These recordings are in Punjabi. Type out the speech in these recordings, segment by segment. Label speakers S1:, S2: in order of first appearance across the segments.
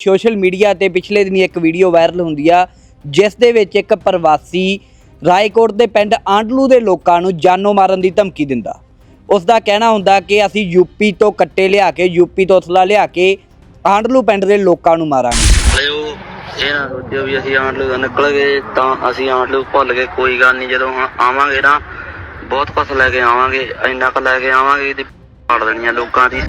S1: ਸੋਸ਼ਲ ਮੀਡੀਆ ਤੇ ਪਿਛਲੇ ਦਿਨੀ ਇੱਕ ਵੀਡੀਓ ਵਾਇਰਲ ਹੁੰਦੀ ਆ, ਜਿਸ ਦੇ ਵਿੱਚ ਇੱਕ ਪ੍ਰਵਾਸੀ ਰਾਏਕੋਟ ਦੇ ਪਿੰਡ ਆਂਡਲੂ ਦੇ ਲੋਕਾਂ ਨੂੰ ਜਾਨੋਂ ਮਾਰਨ ਦੀ ਧਮਕੀ ਦਿੰਦਾ। ਉਸ ਦਾ ਕਹਿਣਾ ਹੁੰਦਾ ਕਿ ਅਸੀਂ ਯੂਪੀ ਤੋਂ ਕੱਟੇ ਲਿਆ ਕੇ, ਯੂਪੀ ਤੋਂ ਅਸਲਾ ਲਿਆ ਕੇ ਆਂਡਲੂ ਪਿੰਡ ਦੇ ਲੋਕਾਂ ਨੂੰ ਮਾਰਾਂਗੇ।
S2: ਲਿਓ ਇਹ ਨਾ ਸੋਚਿਓ ਵੀ ਅਸੀਂ ਆਂਡਲੂ ਤੋਂ ਨਿਕਲ ਗਏ, ਤਾਂ ਅਸੀਂ ਆਂਡਲੂ ਭੁੱਲ ਗਏ, ਕੋਈ ਗੱਲ ਨਹੀਂ, ਜਦੋਂ ਆਵਾਂਗੇ ਨਾ ਬਹੁਤ ਕੁਛ ਲੈ ਕੇ ਆਵਾਂਗੇ, ਇੰਨਾ ਕੁ ਲੈ ਕੇ ਆਵਾਂਗੇ ਤੇ ਪਾੜ ਦੇਣੀਆਂ ਲੋਕਾਂ ਦੀ।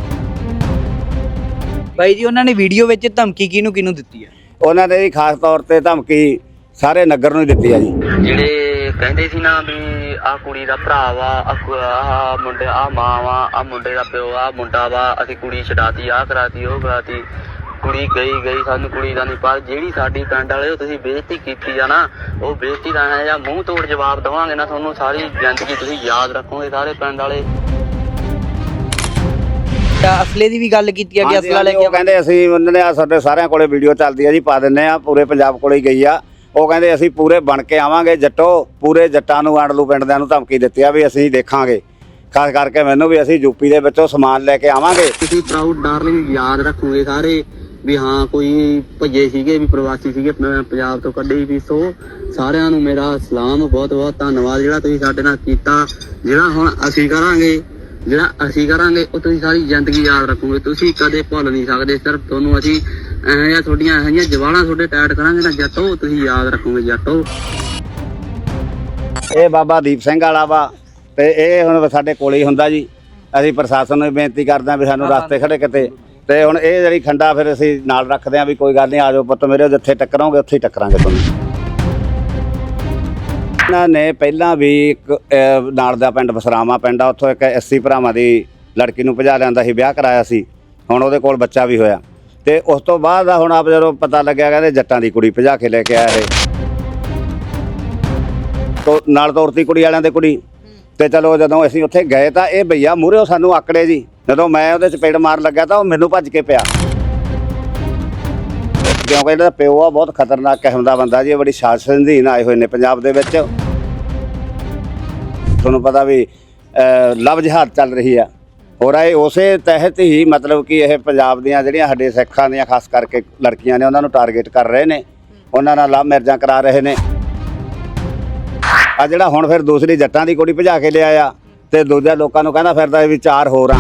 S1: ਬਾਈ ਜੀ ਉਹਨਾਂ ਨੇ ਵੀਡੀਓ ਵਿੱਚ ਧਮਕੀ ਕਿਹਨੂੰ ਕਿਹਨੂੰ ਦਿੱਤੀ ਹੈ
S3: ਉਹਨਾਂ ਨੇ ਜੀ ਖਾਸ ਤੌਰ ਤੇ ਧਮਕੀ ਸਾਰੇ ਨਗਰ ਨੂੰ ਹੀ ਦਿੱਤੀ ਆ ਜੀ।
S2: ਜਿਹੜੇ ਕਹਿੰਦੇ ਸੀ ਨਾ ਵੀ ਆਹ ਕੁੜੀ ਦਾ ਭਰਾ ਵਾ ਆਹ ਮੁੰਡੇ ਆਹ ਮਾਂ ਵਾ ਆਹ ਮੁੰਡੇ ਦਾ ਪਿਓ ਆਹ ਮੁੰਡਾ ਵਾ ਅਸੀਂ ਕੁੜੀ ਛਡਾਤੀ ਆਹ ਕਰਾਤੀ ਉਹ ਕਰਾਤੀ। ਕੁੜੀ ਗਈ ਗਈ ਸਾਨੂੰ ਕੁੜੀ ਦਾ ਨਹੀਂ ਪਰ ਜਿਹੜੀ ਸਾਡੀ ਪਿੰਡ ਵਾਲੇ ਉਹ ਤੁਸੀਂ ਬੇਇੱਜ਼ਤੀ ਕੀਤੀ ਆ ਨਾ ਉਹ ਬੇਇੱਜ਼ਤੀ ਦਾ ਹੈ ਜਾਂ ਮੂੰਹ ਤੋੜ ਜਵਾਬ ਦਵਾਂਗੇ ਨਾ ਤੁਹਾਨੂੰ ਸਾਰੀ ਜ਼ਿੰਦਗੀ ਤੁਸੀਂ ਯਾਦ ਰੱਖੋਗੇ ਸਾਰੇ ਪਿੰਡ ਵਾਲੇ।
S1: ਤਾਂ ਅਸਲੇ ਦੀ ਵੀ ਗੱਲ ਕੀਤੀ ਆ ਕਿ ਅਸਲਾ ਲੈ ਕੇ
S3: ਉਹ। ਕਹਿੰਦੇ ਅਸੀਂ ਉਹਨਾਂ ਨੇ ਆ ਸਾਡੇ ਸਾਰਿਆਂ ਕੋਲੇ ਵੀਡੀਓ ਚੱਲਦੀ ਆ ਜੀ ਪਾ ਦਿੰਨੇ ਆ ਪੂਰੇ ਪੰਜਾਬ ਕੋਲੇ ਹੀ ਗਈ ਆ। ਉਹ ਕਹਿੰਦੇ ਅਸੀਂ ਪੂਰੇ ਬਣ ਕੇ ਆਵਾਂਗੇ ਜੱਟੋ ਪੂਰੇ ਜੱਟਾਂ ਨੂੰ ਆਂਡਲੂ ਪਿੰਡ ਦਿਆਂ ਨੂੰ ਧਮਕੀ ਦਿੱਤੀ ਆ ਵੀ ਅਸੀਂ ਦੇਖਾਂਗੇ। ਖਾਸ ਕਰਕੇ ਮੈਨੂੰ ਵੀ ਅਸੀਂ ਯੂਪੀ ਦੇ ਵਿੱਚੋਂ ਸਮਾਨ ਲੈ ਕੇ ਆਵਾਂਗੇ।
S2: ਤੁਸੀਂ ਪ੍ਰਾਊਡ ਡਾਰਲਿੰਗ ਯਾਦ ਰੱਖੋਗੇ ਸਾਰੇ ਵੀ ਹਾਂ ਕੋਈ ਭੱਜੇ ਸੀਗੇ ਵੀ ਪ੍ਰਵਾਸੀ ਸੀਗੇ ਪੰਜਾਬ ਤੋਂ ਕੱਢੇ ਵੀ ਸੋ। ਸਾਰਿਆਂ ਨੂੰ ਮੇਰਾ ਸਲਾਮ ਬਹੁਤ ਬਹੁਤ ਧੰਨਵਾਦ ਜਿਹੜਾ ਤੁਸੀਂ ਸਾਡੇ ਨਾਲ ਕੀਤਾ। ਜਿਹੜਾ ਹੁਣ ਅਸੀਂ ਕਰਾਂਗੇ ਜਿਹੜਾ ਅਸੀਂ ਕਰਾਂਗੇ, ਉਹ ਤੁਸੀਂ ਸਾਰੀ ਜ਼ਿੰਦਗੀ ਯਾਦ ਰੱਖੋਗੇ। ਤੁਸੀਂ ਕਦੇ ਭੁੱਲ ਨਹੀਂ ਸਕਦੇ, ਸਿਰਫ ਤੁਹਾਨੂੰ ਅਸੀਂ ਇਹੋ ਜਿਹੀਆਂ ਤੁਹਾਡੀਆਂ, ਇਹੋ ਜਿਹੀਆਂ ਜਵਾਨਾਂ ਤੁਹਾਡੇ ਟੈਟ ਕਰਾਂਗੇ ਨਾ, ਜੱਟੋ, ਤੁਸੀਂ ਯਾਦ ਰੱਖੋਗੇ, ਜੱਟੋ।
S3: ਇਹ ਬਾਬਾ ਦੀਪ ਸਿੰਘ ਵਾਲਾ ਵਾ, ਤੇ ਇਹ ਹੁਣ ਸਾਡੇ ਕੋਲ ਹੀ ਹੁੰਦਾ ਜੀ। ਅਸੀਂ ਪ੍ਰਸ਼ਾਸਨ ਨੂੰ ਬੇਨਤੀ ਕਰਦੇ ਹਾਂ ਵੀ ਸਾਨੂੰ ਰਸਤੇ ਖੜੇ ਕਿਤੇ। ਤੇ ਹੁਣ ਇਹ ਜਿਹੜੀ ਖੰਡਾ ਫਿਰ ਅਸੀਂ ਨਾਲ ਰੱਖਦੇ ਹਾਂ ਵੀ ਕੋਈ ਗੱਲ ਨਹੀਂ ਆਜੋ ਪੁੱਤ ਮੇਰੇ ਜਿੱਥੇ ਟੱਕਰੋਗੇ, ਉੱਥੇ ਹੀ ਟੱਕਰਾਂਗੇ ਤੁਹਾਨੂੰ। ਇਹਨਾਂ ਨੇ ਪਹਿਲਾਂ ਵੀ ਇੱਕ ਅਹ, ਨਾਲ ਦਾ ਪਿੰਡ ਬਸਰਾਵਾ ਪਿੰਡ ਆ ਉੱਥੋਂ ਇੱਕ 80 ਭਰਾਵਾਂ ਦੀ ਲੜਕੀ ਨੂੰ ਭਜਾ ਲਿਆਂਦਾ ਸੀ ਵਿਆਹ ਕਰਾਇਆ ਸੀ। ਹੁਣ ਉਹਦੇ ਕੋਲ ਬੱਚਾ ਵੀ ਹੋਇਆ। ਤੇ ਉਸ ਤੋਂ ਬਾਅਦ ਆ ਹੁਣ ਆਪ ਜਦੋਂ ਪਤਾ ਲੱਗਿਆ ਕਹਿੰਦੇ ਜੱਟਾਂ ਦੀ ਕੁੜੀ ਭਜਾ ਕੇ ਲੈ ਕੇ ਆਇਆ ਇਹ। ਤੋ ਨਾਲ ਤੋਰਤੀ ਕੁੜੀ ਵਾਲਿਆਂ ਦੇ ਕੁੜੀ। ਤੇ ਚਲੋ ਜਦੋਂ ਅਸੀਂ ਉੱਥੇ ਗਏ ਤਾਂ ਇਹ ਭਈਆ ਮੂਹਰੇ ਸਾਨੂੰ ਆਕੜੇ ਜੀ। ਜਦੋਂ ਮੈਂ ਉਹਦੇ ਚਪੇੜ ਮਾਰ ਲੱਗਾ ਤਾਂ ਉਹ ਮੈਨੂੰ ਭੱਜ ਕੇ ਪਿਆ। ਕਿਉਂਕਿ ਇਹਦਾ ਪਿਓ ਆ ਬਹੁਤ ਖਤਰਨਾਕ ਕਿਸਮ ਦਾ ਬੰਦਾ ਜੀ ਇਹ ਬੜੀ ਸ਼ਾਸਨ ਅਧੀਨ ਆਏ ਹੋਏ ਨੇ ਪੰਜਾਬ ਦੇ ਵਿੱਚ। ਤੁਹਾਨੂੰ ਪਤਾ ਵੀ ਲਵ ਜਿਹਾਦ ਚੱਲ ਰਹੀ ਆ। ਹੋਰ ਇਹ ਉਸੇ ਤਹਿਤ ਹੀ ਮਤਲਬ ਕਿ ਇਹ ਪੰਜਾਬ ਦੀਆਂ ਜਿਹੜੀਆਂ ਸਾਡੇ ਸਿੱਖਾਂ ਦੀਆਂ, ਖਾਸ ਕਰਕੇ ਲੜਕੀਆਂ ਨੇ, ਉਹਨਾਂ ਨੂੰ ਟਾਰਗੇਟ ਕਰ ਰਹੇ ਨੇ। ਉਹਨਾਂ ਨਾਲ ਲਵ ਮੈਰਜਾਂ ਕਰਾ ਰਹੇ ਨੇ। ਆ ਜਿਹੜਾ ਹੁਣ ਫਿਰ ਦੂਸਰੀ ਜੱਟਾਂ ਦੀ ਕੁੜੀ ਭਜਾ ਕੇ ਲਿਆਇਆ ਤੇ ਦੂਜੇ ਲੋਕਾਂ ਨੂੰ ਕਹਿੰਦਾ ਫਿਰਦਾ ਵੀ ਚਾਰ ਹੋਰ ਆ।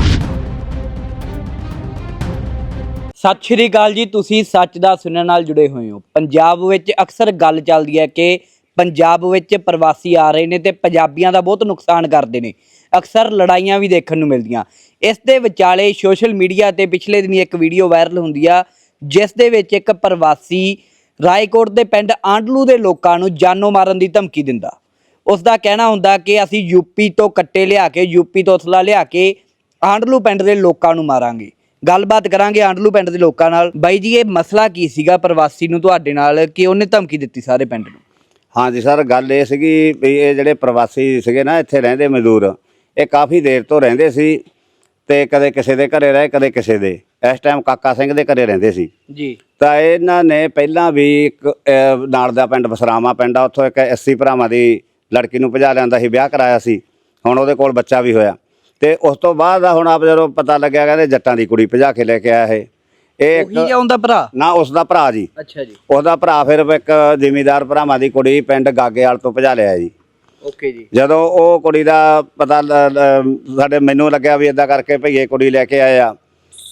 S1: ਸਤਿ ਸ਼੍ਰੀ ਅਕਾਲ ਜੀ, ਤੁਸੀਂ ਸੱਚ ਦਾ ਸੁਣਨ ਨਾਲ ਜੁੜੇ ਹੋਏ ਹੋ। ਪੰਜਾਬ ਵਿੱਚ ਅਕਸਰ ਗੱਲ ਚੱਲਦੀ ਹੈ ਕਿ ਪੰਜਾਬ ਵਿੱਚ ਪ੍ਰਵਾਸੀ ਆ ਰਹੇ ਨੇ ਤੇ ਪੰਜਾਬੀਆਂ ਦਾ ਬਹੁਤ ਨੁਕਸਾਨ ਕਰਦੇ ਨੇ। ਅਕਸਰ ਲੜਾਈਆਂ ਵੀ ਦੇਖਣ ਨੂੰ ਮਿਲਦੀਆਂ। ਇਸ ਦੇ ਵਿਚਾਲੇ ਸੋਸ਼ਲ ਮੀਡੀਆ ਤੇ ਪਿਛਲੇ ਦਿਨੀ ਇੱਕ ਵੀਡੀਓ ਵਾਇਰਲ ਹੁੰਦੀ ਆ, ਜਿਸ ਦੇ ਵਿੱਚ ਇੱਕ ਪ੍ਰਵਾਸੀ ਰਾਏਕੋਟ ਦੇ ਪਿੰਡ ਆਂਡਲੂ ਦੇ ਲੋਕਾਂ ਨੂੰ ਜਾਨੋਂ ਮਾਰਨ ਦੀ ਧਮਕੀ ਦਿੰਦਾ। ਉਸ ਦਾ ਕਹਿਣਾ ਹੁੰਦਾ ਕਿ ਅਸੀਂ ਯੂਪੀ ਤੋਂ ਕੱਟੇ ਲਿਆ ਕੇ ਯੂਪੀ ਤੋਂ ਅਸਲਾ ਲਿਆ ਕੇ ਆਂਡਲੂ ਪਿੰਡ ਦੇ ਲੋਕਾਂ ਨੂੰ ਮਾਰਾਂਗੇ। ਗੱਲਬਾਤ ਕਰਾਂਗੇ ਆਂਡਲੂ ਪਿੰਡ ਦੇ ਲੋਕਾਂ ਨਾਲ। ਬਾਈ ਜੀ, ਇਹ ਮਸਲਾ ਕੀ ਸੀਗਾ ਪ੍ਰਵਾਸੀ ਨੂੰ ਤੁਹਾਡੇ ਨਾਲ? ਕਿ ਉਹਨੇ ਧਮਕੀ ਦਿੱਤੀ ਸਾਰੇ ਪਿੰਡ ਨੂੰ?
S3: ਹਾਂਜੀ ਸਰ ਗੱਲ ਇਹ ਸੀਗੀ ਵੀ ਇਹ ਜਿਹੜੇ ਪ੍ਰਵਾਸੀ ਸੀਗੇ ਨਾ ਇੱਥੇ ਰਹਿੰਦੇ ਮਜ਼ਦੂਰ ਇਹ ਕਾਫੀ ਦੇਰ ਤੋਂ ਰਹਿੰਦੇ ਸੀ ਤੇ ਕਦੇ ਕਿਸੇ ਦੇ ਘਰੇ ਰਹੇ ਕਦੇ ਕਿਸੇ ਦੇ। ਇਸ ਟਾਈਮ ਕਾਕਾ ਸਿੰਘ ਦੇ ਘਰੇ ਰਹਿੰਦੇ ਸੀ।
S1: ਜੀ।
S3: ਤਾਂ ਇਹਨਾਂ ਨੇ ਪਹਿਲਾਂ ਵੀ ਇੱਕ ਅਹ, ਨਾਲ ਦਾ ਪਿੰਡ ਬਸਰਾਵਾ ਪਿੰਡ ਆ ਉੱਥੋਂ ਇੱਕ 80 ਭਰਾਵਾਂ ਦੀ ਲੜਕੀ ਨੂੰ ਭਜਾ ਲਿਆਂਦਾ ਸੀ ਵਿਆਹ ਕਰਾਇਆ ਸੀ। ਹੁਣ ਉਹਦੇ ਕੋਲ ਬੱਚਾ ਵੀ ਹੋਇਆ। ਤੇ ਉਸ ਤੋਂ ਬਾਅਦ ਆ ਹੁਣ ਆਪ ਜਦੋਂ ਪਤਾ ਲੱਗਿਆ ਕਹਿੰਦੇ ਜੱਟਾਂ ਦੀ ਕੁੜੀ ਭਜਾ ਕੇ ਲੈ ਕੇ ਆਇਆ ਇਹ। ਇਹ
S1: ਉਹੀ
S3: ਇੱਕ
S1: ਜਾਂ ਉਹਦਾ ਭਰਾ?
S3: ਨਾ ਉਸ ਦਾ ਭਰਾ ਜੀ।
S1: ਅੱਛਾ ਜੀ।
S3: ਉਹਦਾ ਭਰਾ ਫਿਰ ਇੱਕ ਜ਼ਿਮੀਦਾਰ ਭਰਾਵਾਂ ਦੀ ਕੁੜੀ ਪਿੰਡ ਗਾਗੇਵਾਲ ਤੋਂ ਭਜਾ ਲਿਆ ਜੀ।
S1: ਓਕੇ ਜੀ।
S3: ਜਦੋਂ ਉਹ ਕੁੜੀ ਦਾ ਪਤਾ ਲ- ਲ- ਸਾਡੇ ਮੈਨੂੰ ਲੱਗਿਆ ਵੀ ਇਦਾਂ ਕਰਕੇ ਭਈਏ ਕੁੜੀ ਲੈ ਕੇ ਆਏ ਆ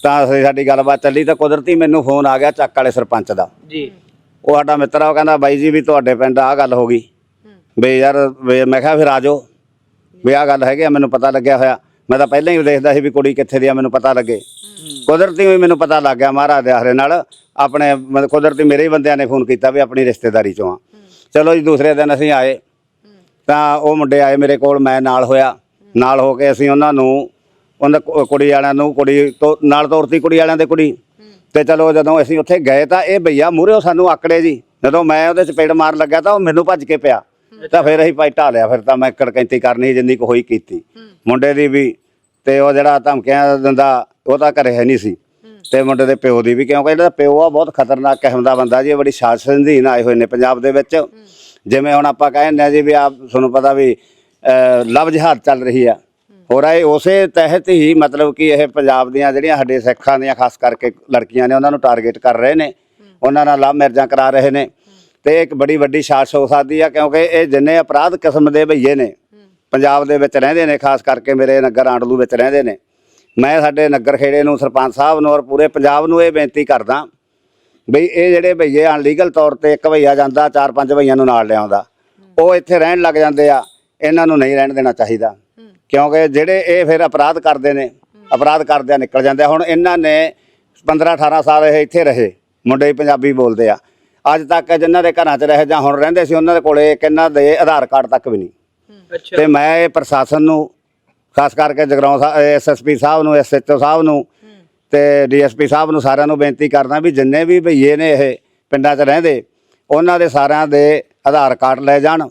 S3: ਤਾਂ ਅਸੀਂ ਸਾਡੀ ਗੱਲਬਾਤ ਚੱਲੀ ਤਾਂ ਕੁਦਰਤੀ ਮੈਨੂੰ ਫੋਨ ਆ ਗਿਆ ਚੱਕ ਵਾਲੇ ਸਰਪੰਚ ਦਾ।
S1: ਜੀ।
S3: ਉਹ ਸਾਡਾ ਮਿੱਤਰ ਆ ਉਹ ਕਹਿੰਦਾ ਬਾਈ ਜੀ ਵੀ ਤੁਹਾਡੇ ਪਿੰਡ ਆ ਗੱਲ ਹੋ ਗਈ। ਵੀ ਯਾਰ ਵੀ ਮੈਂ ਕਿਹਾ ਫਿਰ ਆ ਜਾਓ। ਵੀ ਆ ਗੱਲ ਹੈਗੀ ਆ ਮੈਨੂੰ ਪਤਾ ਲੱਗਿਆ ਹੋਇਆ। ਮੈਂ ਤਾਂ ਪਹਿਲਾਂ ਹੀ ਦੇਖਦਾ ਸੀ ਵੀ ਕੁੜੀ ਕਿੱਥੇ ਦੀ ਆ, ਮੈਨੂੰ ਪਤਾ ਲੱਗੇ। ਕੁਦਰਤੀ ਵੀ ਮੈਨੂੰ ਪਤਾ ਲੱਗ ਗਿਆ ਮਹਾਰਾਜ ਦੇ ਆਸਰੇ ਨਾਲ। ਆਪਣੇ ਮਤਲਬ ਕੁਦਰਤੀ ਮੇਰੇ ਹੀ ਬੰਦਿਆਂ ਨੇ ਫੋਨ ਕੀਤਾ ਵੀ ਆਪਣੀ ਰਿਸ਼ਤੇਦਾਰੀ ਚੋਂ ਆ। ਚਲੋ ਜੀ, ਦੂਸਰੇ ਦਿਨ ਅਸੀਂ ਆਏ। ਤਾਂ ਉਹ ਮੁੰਡੇ ਆਏ ਮੇਰੇ ਕੋਲ, ਮੈਂ ਨਾਲ ਹੋਇਆ। ਨਾਲ ਹੋ ਕੇ ਅਸੀਂ ਉਹਨਾਂ ਨੂੰ, ਉਹਨਾਂ ਕੁੜੀ ਵਾਲਿਆਂ ਨੂੰ, ਕੁੜੀ ਤੋਂ, ਨਾਲ ਤੋਰਤੀ ਕੁੜੀ ਵਾਲਿਆਂ ਦੇ ਕੁੜੀ। ਤੇ ਚਲੋ ਜਦੋਂ ਅਸੀਂ ਉੱਥੇ ਗਏ ਤਾਂ ਇਹ ਭਈਆ ਮੂਹਰੇ ਸਾਨੂੰ ਆਕੜੇ ਜੀ। ਜਦੋਂ ਮੈਂ ਉਹਦੇ ਚਪੇੜ ਮਾਰ ਲੱਗਾ ਤਾਂ ਉਹ ਮੈਨੂੰ ਭੱਜ ਕੇ ਪਿਆ। ਤਾਂ ਫਿਰ ਅਸੀਂ ਭਾਈ ਢਾਲਿਆ ਫਿਰ ਤਾਂ ਮੈਂ ਕੜਕੈਂਤੀ ਕਰਨੀ ਜਿੰਨੀ ਕੁ ਹੋਈ ਕੀਤੀ। ਮੁੰਡੇ ਦੀ ਵੀ ਤੇ ਉਹ ਜਿਹੜਾ ਧਮਕੀਆਂ ਦਿੰਦਾ ਉਹ ਤਾਂ ਘਰੇ ਹੈ ਨਹੀਂ ਸੀ। ਤੇ ਮੁੰਡੇ ਦੇ ਪਿਓ ਦੀ ਵੀ ਕਿਉਂਕਿ ਜਿਹੜਾ ਪਿਓ ਆ ਬਹੁਤ ਖਤਰਨਾਕ ਕਿਸਮ ਦਾ ਬੰਦਾ ਜੀ ਇਹ ਬੜੀ ਸ਼ਾਸਨ ਅਧੀਨ ਆਏ ਹੋਏ ਨੇ ਪੰਜਾਬ ਦੇ ਵਿੱਚ। ਜਿਵੇਂ ਹੁਣ ਆਪਾਂ ਕਹਿੰਦੇ ਆ ਜੀ ਵੀ ਆਪ ਤੁਹਾਨੂੰ ਪਤਾ ਵੀ ਅਹ, ਲਵ ਜਿਹਾਦ ਚੱਲ ਰਹੀ ਆ। ਹੋਰ ਇਹ ਉਸੇ ਤਹਿਤ ਹੀ ਮਤਲਬ ਕਿ ਇਹ ਪੰਜਾਬ ਦੀਆਂ ਜਿਹੜੀਆਂ ਸਾਡੇ ਸਿੱਖਾਂ ਦੀਆਂ ਖਾਸ ਕਰਕੇ ਲੜਕੀਆਂ ਨੇ ਉਹਨਾਂ ਨੂੰ ਟਾਰਗੇਟ ਕਰ ਰਹੇ ਨੇ। ਉਹਨਾਂ ਨਾਲ ਲਵ ਮੈਰਜਾਂ ਕਰਾ ਰਹੇ ਨੇ। ਤੇ ਇੱਕ ਬੜੀ ਵੱਡੀ ਸਾਜ਼ਿਸ਼ ਹੋ ਸਕਦੀ ਆ, ਕਿਉਂਕਿ ਇਹ ਜਿੰਨੇ ਅਪਰਾਧ ਕਿਸਮ ਦੇ ਭਈਏ ਨੇ, ਪੰਜਾਬ ਦੇ ਵਿੱਚ ਰਹਿੰਦੇ ਨੇ, ਖਾਸ ਕਰਕੇ ਮੇਰੇ ਨਗਰ ਆਂਡਲੂ ਵਿੱਚ ਰਹਿੰਦੇ ਨੇ, ਮੈਂ ਸਾਡੇ ਨਗਰ ਖੇੜੇ ਨੂੰ ਸਰਪੰਚ ਸਾਹਿਬ ਨੂੰ ਔਰ ਪੂਰੇ ਪੰਜਾਬ ਨੂੰ ਇਹ ਬੇਨਤੀ ਕਰਦਾ ਬਈ ਇਹ ਜਿਹੜੇ ਭਈਏ ਅਨਲੀਗਲ ਤੌਰ ਤੇ ਇੱਕ ਭਈਆ ਜਾਂਦਾ, ਚਾਰ ਪੰਜ ਭਈਆਂ ਨੂੰ ਨਾਲ ਲਿਆਉਂਦਾ, ਉਹ ਇੱਥੇ ਰਹਿਣ ਲੱਗ ਜਾਂਦੇ ਆ, ਇਹਨਾਂ ਨੂੰ ਨਹੀਂ ਰਹਿਣ ਦੇਣਾ ਚਾਹੀਦਾ, ਕਿਉਂਕਿ ਜਿਹੜੇ ਇਹ ਫਿਰ ਅਪਰਾਧ ਕਰਦੇ ਨੇ, ਅਪਰਾਧ ਕਰਦਿਆਂ ਨਿਕਲ ਜਾਂਦੇ ਆ। ਹੁਣ ਇਹਨਾਂ ਨੇ 15 18 ਸਾਲ ਇਹ ਇੱਥੇ ਰਹੇ, ਮੁੰਡੇ ਪੰਜਾਬੀ ਬੋਲਦੇ ਆ ਅੱਜ ਤੱਕ ਜਿਨ੍ਹਾਂ ਦੇ ਘਰਾਂ 'ਚ ਰਹੇ ਜਾਂ ਹੁਣ ਰਹਿੰਦੇ ਸੀ ਉਹਨਾਂ ਦੇ ਕੋਲੇ ਇਹਨਾਂ ਦੇ ਆਧਾਰ ਕਾਰਡ ਤੱਕ ਵੀ ਨਹੀਂ। ਤੇ ਮੈਂ ਇਹ ਪ੍ਰਸ਼ਾਸਨ ਨੂੰ ਖਾਸ ਕਰਕੇ ਜਗਰਾਉਂ ਐਸਐਸਪੀ ਸਾਹਿਬ ਨੂੰ ਐਸਐਚਓ ਸਾਹਿਬ ਨੂੰ ਤੇ ਡੀਐਸਪੀ ਸਾਹਿਬ ਨੂੰ ਸਾਰਿਆਂ ਨੂੰ ਬੇਨਤੀ ਕਰਦਾ ਵੀ ਜਿੰਨੇ ਵੀ ਭਈਏ ਨੇ ਇਹ ਪਿੰਡਾਂ 'ਚ ਰਹਿੰਦੇ ਉਹਨਾਂ ਦੇ ਸਾਰਿਆਂ ਦੇ ਆਧਾਰ ਕਾਰਡ ਲੈ ਜਾਣ